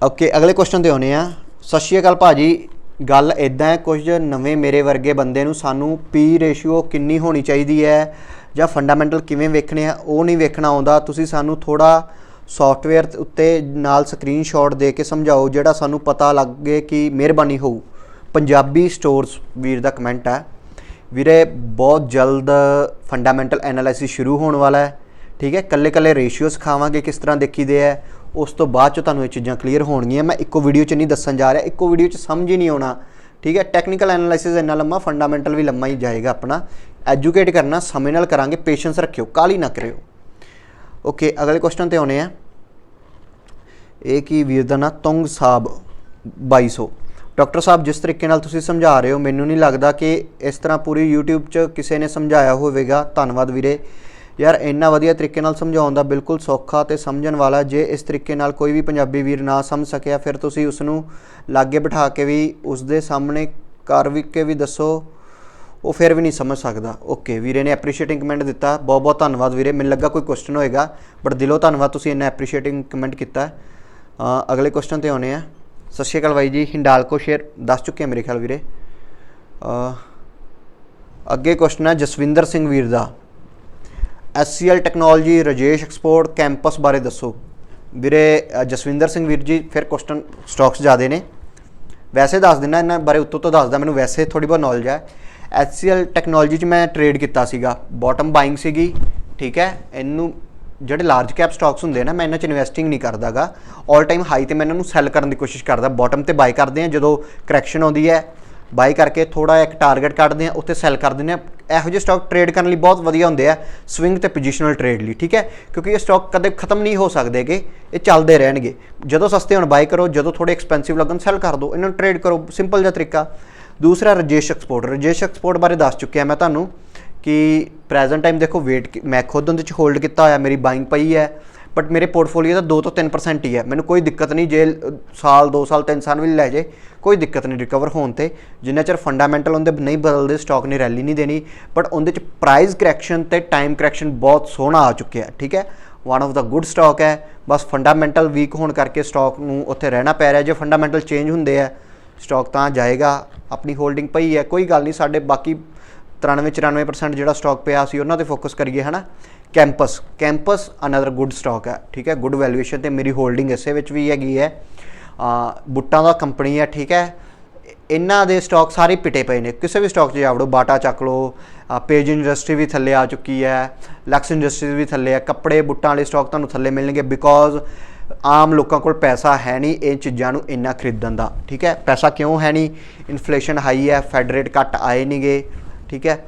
ਓਕੇ ਅਗਲੇ ਕੁਐਸਚਨ ਤੇ ਆਉਨੇ ਆ। ਸਤਿ ਸ਼੍ਰੀ ਅਕਾਲ ਭਾਜੀ। ਗੱਲ ਇਦਾਂ ਹੈ, ਕੁਝ ਨਵੇਂ ਮੇਰੇ ਵਰਗੇ ਬੰਦੇ ਨੂੰ ਸਾਨੂੰ ਪੀ ਰੇਸ਼ੀਓ ਕਿੰਨੀ ਹੋਣੀ ਚਾਹੀਦੀ ਹੈ ਜਾਂ ਫੰਡਾਮੈਂਟਲ ਕਿਵੇਂ ਵੇਖਣੇ ਆ, ਉਹ ਨਹੀਂ ਵੇਖਣਾ ਆਉਂਦਾ। ਤੁਸੀਂ ਸਾਨੂੰ ਥੋੜਾ ਸੌਫਟਵੇਅਰ ਉੱਤੇ ਨਾਲ ਸਕਰੀਨਸ਼ਾਟ ਦੇ ਕੇ ਸਮਝਾਓ, ਜਿਹੜਾ ਸਾਨੂੰ ਪਤਾ ਲੱਗੇ ਕਿ ਮਿਹਰਬਾਨੀ ਹੋਊ। ਪੰਜਾਬੀ ਸਟੋਰਸ ਵੀਰ ਦਾ ਕਮੈਂਟ ਹੈ ਵੀਰੇ, ਬਹੁਤ ਜਲਦ ਫੰਡਾਮੈਂਟਲ ਐਨਾਲਿਸਿਸ ਸ਼ੁਰੂ ਹੋਣ ਵਾਲਾ ਹੈ। ਠੀਕ ਹੈ ਕੱਲੇ ਕੱਲੇ ਰੇਸ਼ੀਓ ਸਿਖਾਵਾਂਗੇ ਕਿਸ ਤਰ੍ਹਾਂ ਦੇਖੀਦੇ ਹੈ ਉਸ ਤੋਂ ਬਾਅਦ ਚ ਤੁਹਾਨੂੰ ਇਹ ਚੀਜ਼ਾਂ ਕਲੀਅਰ ਹੋਣਗੀਆਂ। ਮੈਂ ਇੱਕੋ ਵੀਡੀਓ 'ਚ ਨਹੀਂ ਦੱਸਣ ਜਾ ਰਿਹਾ। ਇੱਕੋ ਵੀਡੀਓ 'ਚ ਸਮਝ ਹੀ ਨਹੀਂ ਆਉਣਾ। ਠੀਕ ਹੈ ਟੈਕਨੀਕਲ ਐਨਾਲਿਸਿਸ ਇੰਨਾ ਲੰਮਾ ਫੰਡਾਮੈਂਟਲ ਵੀ ਲੰਮਾ ਹੀ ਜਾਏਗਾ ਆਪਣਾ। ਐਜੂਕੇਟ ਕਰਨਾ, ਸਮੇਂ ਨਾਲ ਕਰਾਂਗੇ। ਪੇਸ਼ੈਂਸ ਰੱਖਿਓ ਕਾਲੀ ਨਾ ਕਰਿਓ। ਓਕੇ ਅਗਲੇ ਕੁਐਸਚਨ ਤੇ ਆਉਣੇ ਆ। ਇਹ ਕੀ ਵੀਰ ਦਾ ਨਾਂ? ਤੁੰਗ ਸਾਹਿਬ 2200 ਡਾਕਟਰ ਸਾਹਿਬ, ਜਿਸ ਤਰੀਕੇ ਨਾਲ ਤੁਸੀਂ ਸਮਝਾ ਰਹੇ ਹੋ, ਮੈਨੂੰ ਨਹੀਂ ਲੱਗਦਾ ਕਿ ਇਸ ਤਰ੍ਹਾਂ ਪੂਰੀ YouTube 'ਚ ਕਿਸੇ ਨੇ ਸਮਝਾਇਆ ਹੋਵੇਗਾ। ਧੰਨਵਾਦ ਵੀਰੇ। ਯਾਰ, ਇੰਨਾ ਵਧੀਆ ਤਰੀਕੇ ਨਾਲ ਸਮਝਾਉਣ ਦਾ ਬਿਲਕੁਲ ਸੌਖਾ ਤੇ ਸਮਝਣ ਵਾਲਾ, ਜੇ ਇਸ ਤਰੀਕੇ ਨਾਲ ਕੋਈ ਵੀ ਪੰਜਾਬੀ ਵੀਰ ਨਾ ਸਮਝ ਸਕਿਆ, ਫਿਰ ਤੁਸੀਂ ਉਸ ਨੂੰ ਲਾਗੇ ਬਿਠਾ ਕੇ ਵੀ ਉਸ ਦੇ ਸਾਹਮਣੇ ਕਰ ਵੀ ਕੇ ਵੀ ਦੱਸੋ। ਉਹ ਫਿਰ ਵੀ ਨਹੀਂ ਸਮਝ ਸਕਦਾ। ਓਕੇ, ਵੀਰੇ ਨੇ ਐਪਰੀਸ਼ੀਏਟਿੰਗ ਕਮੈਂਟ ਦਿੱਤਾ। ਬਹੁਤ ਬਹੁਤ ਧੰਨਵਾਦ ਵੀਰੇ। ਮੈਨੂੰ ਲੱਗਾ ਕੋਈ ਕੁਐਸਚਨ ਹੋਏਗਾ ਬਟ ਦਿਲੋਂ ਧੰਨਵਾਦ ਤੁਸੀਂ ਇੰਨਾ ਐਪਰੀਸ਼ੀਏਟਿੰਗ ਕਮੈਂਟ ਕੀਤਾ। ਅਗਲੇ ਕੁਐਸਚਨ ਤੇ ਆਉਨੇ ਆ ਸਤਿ ਸ਼੍ਰੀ ਅਕਾਲ ਬਾਈ ਜੀ, ਹਿੰਡਾਲਕੋ ਸ਼ੇਅਰ ਦੱਸ ਚੁੱਕੇ ਆ ਮੇਰੇ ਖਿਆਲ ਵੀਰੇ। ਅੱਗੇ ਕੁਐਸਚਨ ਹੈ ਜਸਵਿੰਦਰ ਸਿੰਘ ਵੀਰ ਦਾ। SCL technology Rajesh export campus ਬਾਰੇ ਦੱਸੋ। ਵੀਰੇ ਜਸਵਿੰਦਰ ਸਿੰਘ ਵੀਰ ਜੀ, ਫਿਰ ਕੁਐਸਚਨ ਸਟਾਕਸ ਜ਼ਿਆਦੇ ਨੇ। ਵੈਸੇ ਦੱਸ ਦਿੰਦਾ ਇਹਨਾਂ ਬਾਰੇ, ਉੱਤੋਂ ਤੋਂ ਦੱਸਦਾ ਮੈਨੂੰ, ਵੈਸੇ ਥੋੜੀ ਬਹੁਤ ਨੌਲੇਜ ਹੈ। ਐਚਸੀਐਲ ਟੈਕਨੋਲੋਜੀ 'ਚ ਮੈਂ ਟ੍ਰੇਡ ਕੀਤਾ ਸੀਗਾ। ਬਾਟਮ ਬਾਇੰਗ ਸੀਗੀ, ਠੀਕ ਹੈ। ਇਹਨੂੰ ਜਿਹੜੇ ਲਾਰਜ ਕੈਪ ਸਟਾਕਸ ਹੁੰਦੇ ਨਾ, ਮੈਂ ਇਹਨਾਂ 'ਚ ਇਨਵੈਸਟਿੰਗ ਨਹੀਂ ਕਰਦਾਗਾ। 올 ਟਾਈਮ ਹਾਈ ਤੇ ਮੈਂ ਇਹਨਾਂ ਨੂੰ ਸੈੱਲ ਕਰਨ ਦੀ ਕੋਸ਼ਿਸ਼ ਕਰਦਾ। ਬਾਟਮ ਤੇ ਬਾਈ ਕਰਦੇ ਆ ਜਦੋਂ ਕਰੈਕਸ਼ਨ ਆਉਂਦੀ ਹੈ ਬਾਈ ਕਰਕੇ ਥੋੜਾ ਇੱਕ ਟਾਰਗੇਟ ਕੱਢਦੇ ਆ ਉੱਥੇ ਸੈੱਲ ਕਰ ਦਿੰਦੇ ਆ ਇਹੋ ਜਿਹੇ ਸਟਾਕ ਟ੍ਰੇਡ ਕਰਨ ਲਈ ਬਹੁਤ ਵਧੀਆ ਹੁੰਦੇ ਆ ਸਵਿੰਗ ਤੇ ਪੋਜੀਸ਼ਨਲ ਟ੍ਰੇਡ ਲਈ, ਠੀਕ ਹੈ? ਕਿਉਂਕਿ ਇਹ ਸਟਾਕ ਕਦੇ ਖਤਮ ਨਹੀਂ ਹੋ ਸਕਦੇਗੇ ਇਹ ਚੱਲਦੇ ਰਹਿਣਗੇ। ਜਦੋਂ ਸਸਤੇ ਹੋਣ ਬਾਈ ਕਰੋ, ਜਦੋਂ ਥੋੜੇ ਐਕਸਪੈਂਸਿਵ ਲੱਗਣ ਸੈੱਲ ਕਰ ਦਿਓ। ਇਹਨਾਂ ਨੂੰ ਟ੍ਰੇਡ ਕਰੋ ਸਿੰਪਲ ਜਿਹਾ ਤਰੀਕਾ। ਦੂਸਰਾ, ਰਜੇਸ਼ ਐਕਸਪੋਰਟ ਰਜੇਸ਼ ਐਕਸਪੋਰਟ ਬਾਰੇ ਦੱਸ ਚੁੱਕਿਆ ਮੈਂ ਤੁਹਾਨੂੰ। ਕਿ ਪ੍ਰੈਜ਼ੈਂਟ ਟਾਈਮ ਦੇਖੋ ਵੇਟ ਮੈਂ ਖੁਦ ਉਹਦੇ ਚ ਹੋਲਡ ਕੀਤਾ ਹੋਇਆ, ਮੇਰੀ ਬਾਈਂਗ ਪਈ ਹੈ ਬਟ ਮੇਰੇ ਪੋਰਟਫੋਲੀਓ ਦਾ 2 ਤੋਂ 3% ਹੀ ਹੈ। ਮੈਨੂੰ ਕੋਈ ਦਿੱਕਤ ਨਹੀਂ ਜੇ ਸਾਲ 2 ਸਾਲ 3 ਸਾਲ ਵੀ ਲੈ ਜੇ, ਕੋਈ ਦਿੱਕਤ ਨਹੀਂ ਰਿਕਵਰ ਹੋਣ ਤੇ। ਜਿੰਨਾ ਚਿਰ ਫੰਡਾਮੈਂਟਲ ਉਹਦੇ ਨਹੀਂ ਬਦਲਦੇ ਸਟਾਕ ਨੇ ਰੈਲੀ ਨਹੀਂ ਦੇਣੀ ਬਟ ਉਹਦੇ ਚ ਪ੍ਰਾਈਸ ਕਰੈਕਸ਼ਨ ਤੇ ਟਾਈਮ ਕਰੈਕਸ਼ਨ ਬਹੁਤ ਸੋਹਣਾ ਆ ਚੁੱਕਿਆ ਠੀਕ ਹੈ? ਵਨ ਆਫ ਦਾ ਗੁੱਡ ਸਟਾਕ ਹੈ, ਬਸ ਫੰਡਾਮੈਂਟਲ ਵੀਕ ਹੋਣ ਕਰਕੇ ਸਟਾਕ ਨੂੰ ਉੱਥੇ ਰਹਿਣਾ ਪੈ ਰਿਹਾ, ਜੇ ਫੰਡਾਮੈਂਟਲ ਚੇਂਜ ਹੁੰਦੇ ਆ ਸਟਾਕ ਤਾਂ ਜਾਏਗਾ, ਆਪਣੀ ਹੋਲਡਿੰਗ ਪਈ ਹੈ, ਕੋਈ ਗੱਲ ਨਹੀਂ, ਸਾਡੇ ਬਾਕੀ 93 94% ਜਿਹੜਾ ਸਟਾਕ ਪਿਆ ਸੀ, ਉਹਨਾਂ ਤੇ ਫੋਕਸ ਕਰੀਏ, ਹਨਾ? Campus campus another good stock ਹੈ, ਠੀਕ ਹੈ? ਗੁੱਡ ਵੈਲੂਏਸ਼ਨ ਤੇ ਮੇਰੀ ਹੋਲਡਿੰਗ ਇਸੇ ਵਿੱਚ ਵੀ ਹੈਗੀ ਹੈ। ਆ ਬੁੱਟਾਂ ਦਾ ਕੰਪਨੀ ਹੈ, ਠੀਕ ਹੈ? ਇਹਨਾਂ ਦੇ ਸਟਾਕ ਸਾਰੇ ਪਿਟੇ ਪਏ ਨੇ। ਕਿਸੇ ਵੀ ਸਟਾਕ 'ਚ ਜਾਵੜੋ ਬਾਟਾ ਚੱਕ ਲਓ ਪੇਜ ਇੰਡਸਟਰੀ ਵੀ ਥੱਲੇ ਆ ਚੁੱਕੀ ਹੈ ਲਕਸ ਇੰਡਸਟਰੀ ਵੀ ਥੱਲੇ ਹੈ। ਕੱਪੜੇ, ਬੁੱਟਾਂ ਵਾਲੇ ਸਟਾਕ ਤੁਹਾਨੂੰ ਥੱਲੇ ਮਿਲਣਗੇ ਬਿਕੋਜ਼ ਆਮ ਲੋਕਾਂ ਕੋਲ ਪੈਸਾ ਹੈ ਨਹੀਂ ਇਹ ਚੀਜ਼ਾਂ ਨੂੰ ਇੰਨਾ ਖਰੀਦਣ ਦਾ, ਠੀਕ ਹੈ? ਪੈਸਾ ਕਿਉਂ ਹੈ ਨਹੀਂ? ਇਨਫਲੇਸ਼ਨ ਹਾਈ ਹੈ ਫੈਡ ਰੇਟ ਘੱਟ ਆਏ ਨਹੀਂਗੇ। ਠੀਕ ਹੈ?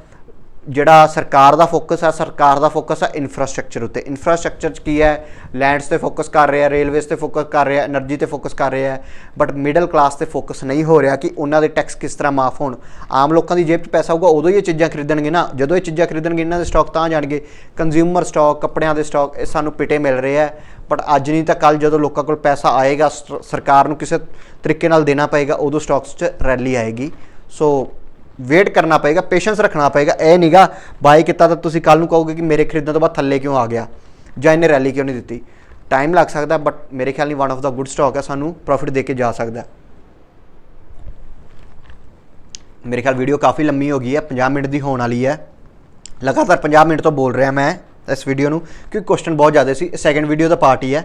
ਜਿਹੜਾ ਸਰਕਾਰ ਦਾ ਫੋਕਸ ਆ, ਸਰਕਾਰ ਦਾ ਫੋਕਸ ਹੈ ਇਨਫਰਾਸਟ੍ਰਕਚਰ ਉੱਤੇ। ਇਨਫਰਾਸਟ੍ਰਕਚਰ ਚ ਕੀ ਹੈ? ਲੈਂਡਸ ਤੇ ਫੋਕਸ ਕਰ ਰਿਹਾ ਰੇਲਵੇਜ਼ ਤੇ ਫੋਕਸ ਕਰ ਰਿਹਾ એનર્ਜੀ ਤੇ ਫੋਕਸ ਕਰ ਰਿਹਾ ਬਟ ਮਿਡਲ ਕਲਾਸ ਤੇ ਫੋਕਸ ਨਹੀਂ ਹੋ ਰਿਹਾ ਕਿ ਉਹਨਾਂ ਦੇ ਟੈਕਸ ਕਿਸ ਤਰ੍ਹਾਂ ਮਾਫ ਹੋਣ। ਆਮ ਲੋਕਾਂ ਦੀ ਜੇਬ 'ਚ ਪੈਸਾ ਹੋਊਗਾ, ਉਦੋਂ ਹੀ ਇਹ ਚੀਜ਼ਾਂ ਖਰੀਦਣਗੇ ਨਾ। ਜਦੋਂ ਇਹ ਚੀਜ਼ਾਂ ਖਰੀਦਣਗੇ, ਇਹਨਾਂ ਦੇ ਸਟਾਕ ਤਾਂ ਜਾਣਗੇ। ਕੰਜ਼ਿਊਮਰ ਸਟਾਕ ਕੱਪੜਿਆਂ ਦੇ ਸਟਾਕ ਇਹ ਸਾਨੂੰ ਪਿਟੇ ਮਿਲ ਰਹੇ ਹੈ। ਬਟ ਅੱਜ ਨਹੀਂ ਤਾਂ ਕੱਲ ਜਦੋਂ ਲੋਕਾਂ ਕੋਲ ਪੈਸਾ ਆਏਗਾ ਸਰਕਾਰ ਨੂੰ ਕਿਸੇ ਤਰੀਕੇ ਨਾਲ ਦੇਣਾ ਪਏਗਾ, ਉਦੋਂ ਸਟਾਕਸ 'ਚ ਰੈਲੀ ਆਏਗੀ। ਸੋ ਵੇਟ ਕਰਨਾ ਪਏਗਾ ਪੇਸ਼ੈਂਸ ਰੱਖਣਾ ਪਏਗਾ। ਇਹ ਨਹੀਂਗਾ ਬਾਈ, ਕੀਤਾ ਤਾਂ ਤੁਸੀਂ ਕੱਲ ਨੂੰ ਕਹੋਗੇ ਕਿ ਮੇਰੇ ਖਰੀਦਣ ਤੋਂ ਬਾਅਦ ਥੱਲੇ ਕਿਉਂ ਆ ਗਿਆ? ਜਾਂ ਇਹਨੇ ਰੈਲੀ ਕਿਉਂ ਨਹੀਂ ਦਿੱਤੀ? ਟਾਈਮ ਲੱਗ ਸਕਦਾ ਬਟ ਮੇਰੇ ਖਿਆਲ ਨਹੀਂ ਵਨ ਆਫ ਦਾ ਗੁੱਡ ਸਟਾਕ ਹੈ ਸਾਨੂੰ ਪ੍ਰੋਫਿਟ ਦੇ ਕੇ ਜਾ ਸਕਦਾ। ਮੇਰੇ ਖਿਆਲ ਵੀਡੀਓ ਕਾਫੀ ਲੰਮੀ ਹੋ ਗਈ ਹੈ 50 ਮਿੰਟ ਦੀ ਹੋਣ ਵਾਲੀ ਹੈ। ਲਗਾਤਾਰ 50 ਮਿੰਟ ਤੋਂ ਬੋਲ ਰਿਹਾ ਮੈਂ ਇਸ ਵੀਡੀਓ ਨੂੰ, ਕਿਉਂਕਿ ਕੁਐਸਚਨ ਬਹੁਤ ਜ਼ਿਆਦਾ ਸੀ। ਸੈਕੰਡ ਵੀਡੀਓ ਦਾ ਪਾਰਟ ਹੀ ਹੈ।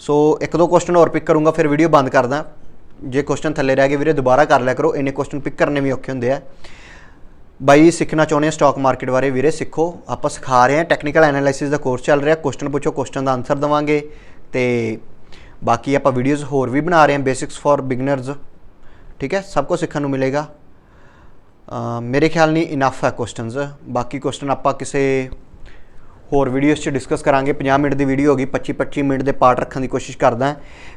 ਸੋ ਇੱਕ ਦੋ ਕੁਐਸਚਨ ਹੋਰ ਪਿਕ ਕਰੂੰਗਾ, ਫਿਰ ਵੀਡੀਓ ਬੰਦ ਕਰਦਾ। ਜੇ ਕੁਐਸਚਨ ਥੱਲੇ ਰਹਿ ਗਏ ਵੀਰੇ, ਦੁਬਾਰਾ ਕਰ ਲਿਆ ਕਰੋ। ਇੰਨੇ ਕੁਐਸਚਨ ਪਿਕ ਕਰਨੇ ਵੀ ਔਖੇ ਹੁੰਦੇ ਆ। ਬਾਈ, ਸਿੱਖਣਾ ਚਾਹੁੰਦੇ ਆ ਸਟਾਕ ਮਾਰਕੀਟ ਬਾਰੇ? ਵੀਰੇ, ਸਿੱਖੋ। ਆਪਾਂ ਸਿਖਾ ਰਹੇ ਹਾਂ ਟੈਕਨੀਕਲ ਐਨਾਲਿਸਿਸ ਦਾ ਕੋਰਸ ਚੱਲ ਰਿਹਾ। ਕੁਐਸਚਨ ਪੁੱਛੋ ਕੁਐਸਚਨ ਦਾ ਆਨਸਰ ਦਵਾਂਗੇ। ਤੇ ਬਾਕੀ ਆਪਾਂ ਵੀਡੀਓਜ਼ ਹੋਰ ਵੀ ਬਣਾ ਰਹੇ ਹਾਂ ਬੇਸਿਕਸ ਫॉर ਬਿਗਨਰਸ ਠੀਕ ਹੈ? ਸਭ ਕੁਝ ਸਿੱਖਣ ਨੂੰ ਮਿਲੇਗਾ। ਮੇਰੇ ਖਿਆਲ ਨਹੀਂ ਇਨਫ ਹੈ ਕੁਐਸਚਨਸ ਬਾਕੀ ਕੁਐਸਚਨ ਆਪਾਂ ਕਿਸੇ ਹੋਰ ਵੀਡੀਓਜ਼ 'ਚ ਡਿਸਕਸ ਕਰਾਂਗੇ। 50 ਮਿੰਟ ਦੀ ਵੀਡੀਓ ਹੋਗੀ 25 25 ਮਿੰਟ ਦੇ ਪਾਰਟ ਰੱਖਣ ਦੀ ਕੋਸ਼ਿਸ਼ ਕਰਦਾ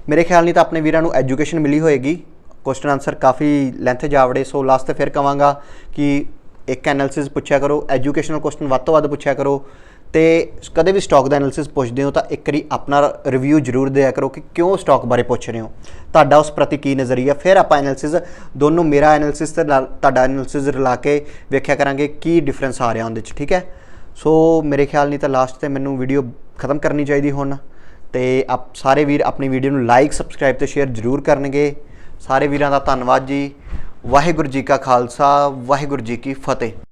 ਮੇਰੇ ਖਿਆਲ ਨਹੀਂ ਤਾਂ ਆਪਣੇ ਵੀਰਾਂ ਨੂੰ ਐਜੂਕੇਸ਼ਨ ਮਿਲੀ ਹੋਏਗੀ। ਕੁਐਸਚਨ ਆਨਸਰ ਕਾਫੀ ਲੈਂਥ ਜਾਵੜੇ ਸੋ ਲਾਸਟ ਤੇ ਫਿਰ ਕਵਾਂਗਾ ਕਿ ਇੱਕ ਐਨਾਲਿਸਿਸ ਪੁੱਛਿਆ ਕਰੋ ਐਜੂਕੇਸ਼ਨਲ ਕੁਐਸਚਨ ਵੱਧ ਤੋਂ ਵੱਧ ਪੁੱਛਿਆ ਕਰੋ। ਤੇ ਕਦੇ ਵੀ ਸਟਾਕ ਦਾ ਐਨਾਲਿਸਿਸ ਪੁੱਛਦੇ ਹੋ ਤਾਂ ਇੱਕ ਵਾਰੀ ਆਪਣਾ ਰਿਵਿਊ ਜ਼ਰੂਰ ਦਿਆ ਕਰੋ ਕਿ ਕਿਉਂ ਸਟਾਕ ਬਾਰੇ ਪੁੱਛ ਰਹੇ ਹੋ। ਤੁਹਾਡਾ ਉਸ ਪ੍ਰਤੀ ਕੀ ਨਜ਼ਰੀਆ ਫਿਰ ਆਪਾਂ ਐਨਾਲਿਸਿਸ ਦੋਨੋਂ ਮੇਰਾ ਐਨਾਲਿਸਿਸ ਤੇ ਨਾਲ ਤੁਹਾਡਾ ਐਨਾਲਿਸਿਸ ਰਲਾ ਕੇ ਵੇਖਿਆ ਕਰਾਂਗੇ ਕੀ ਡਿਫਰੈਂਸ ਆ ਰਿਹਾ ਉਹਦੇ 'ਚ, ਠੀਕ ਹੈ? ਸੋ ਮੇਰੇ ਖਿਆਲ ਨਹੀਂ ਤਾਂ ਲਾਸਟ ਤੇ ਮੈਨੂੰ ਵੀਡੀਓ ਖਤਮ ਕਰਨੀ ਚਾਹੀਦੀ ਹੁਣ। ਤੇ ਆਪ ਸਾਰੇ ਵੀਰ ਆਪਣੀ ਵੀਡੀਓ ਨੂੰ ਲਾਈਕ ਸਬਸਕ੍ਰਾਈਬ ਤੇ ਸ਼ੇਅਰ ਜ਼ਰੂਰ ਕਰਨਗੇ। ਸਾਰੇ ਵੀਰਾਂ ਦਾ ਧੰਨਵਾਦ ਜੀ। ਵਾਹਿਗੁਰੂ ਜੀ ਕਾ ਖਾਲਸਾ, ਵਾਹਿਗੁਰੂ ਜੀ ਕੀ ਫਤਿਹ।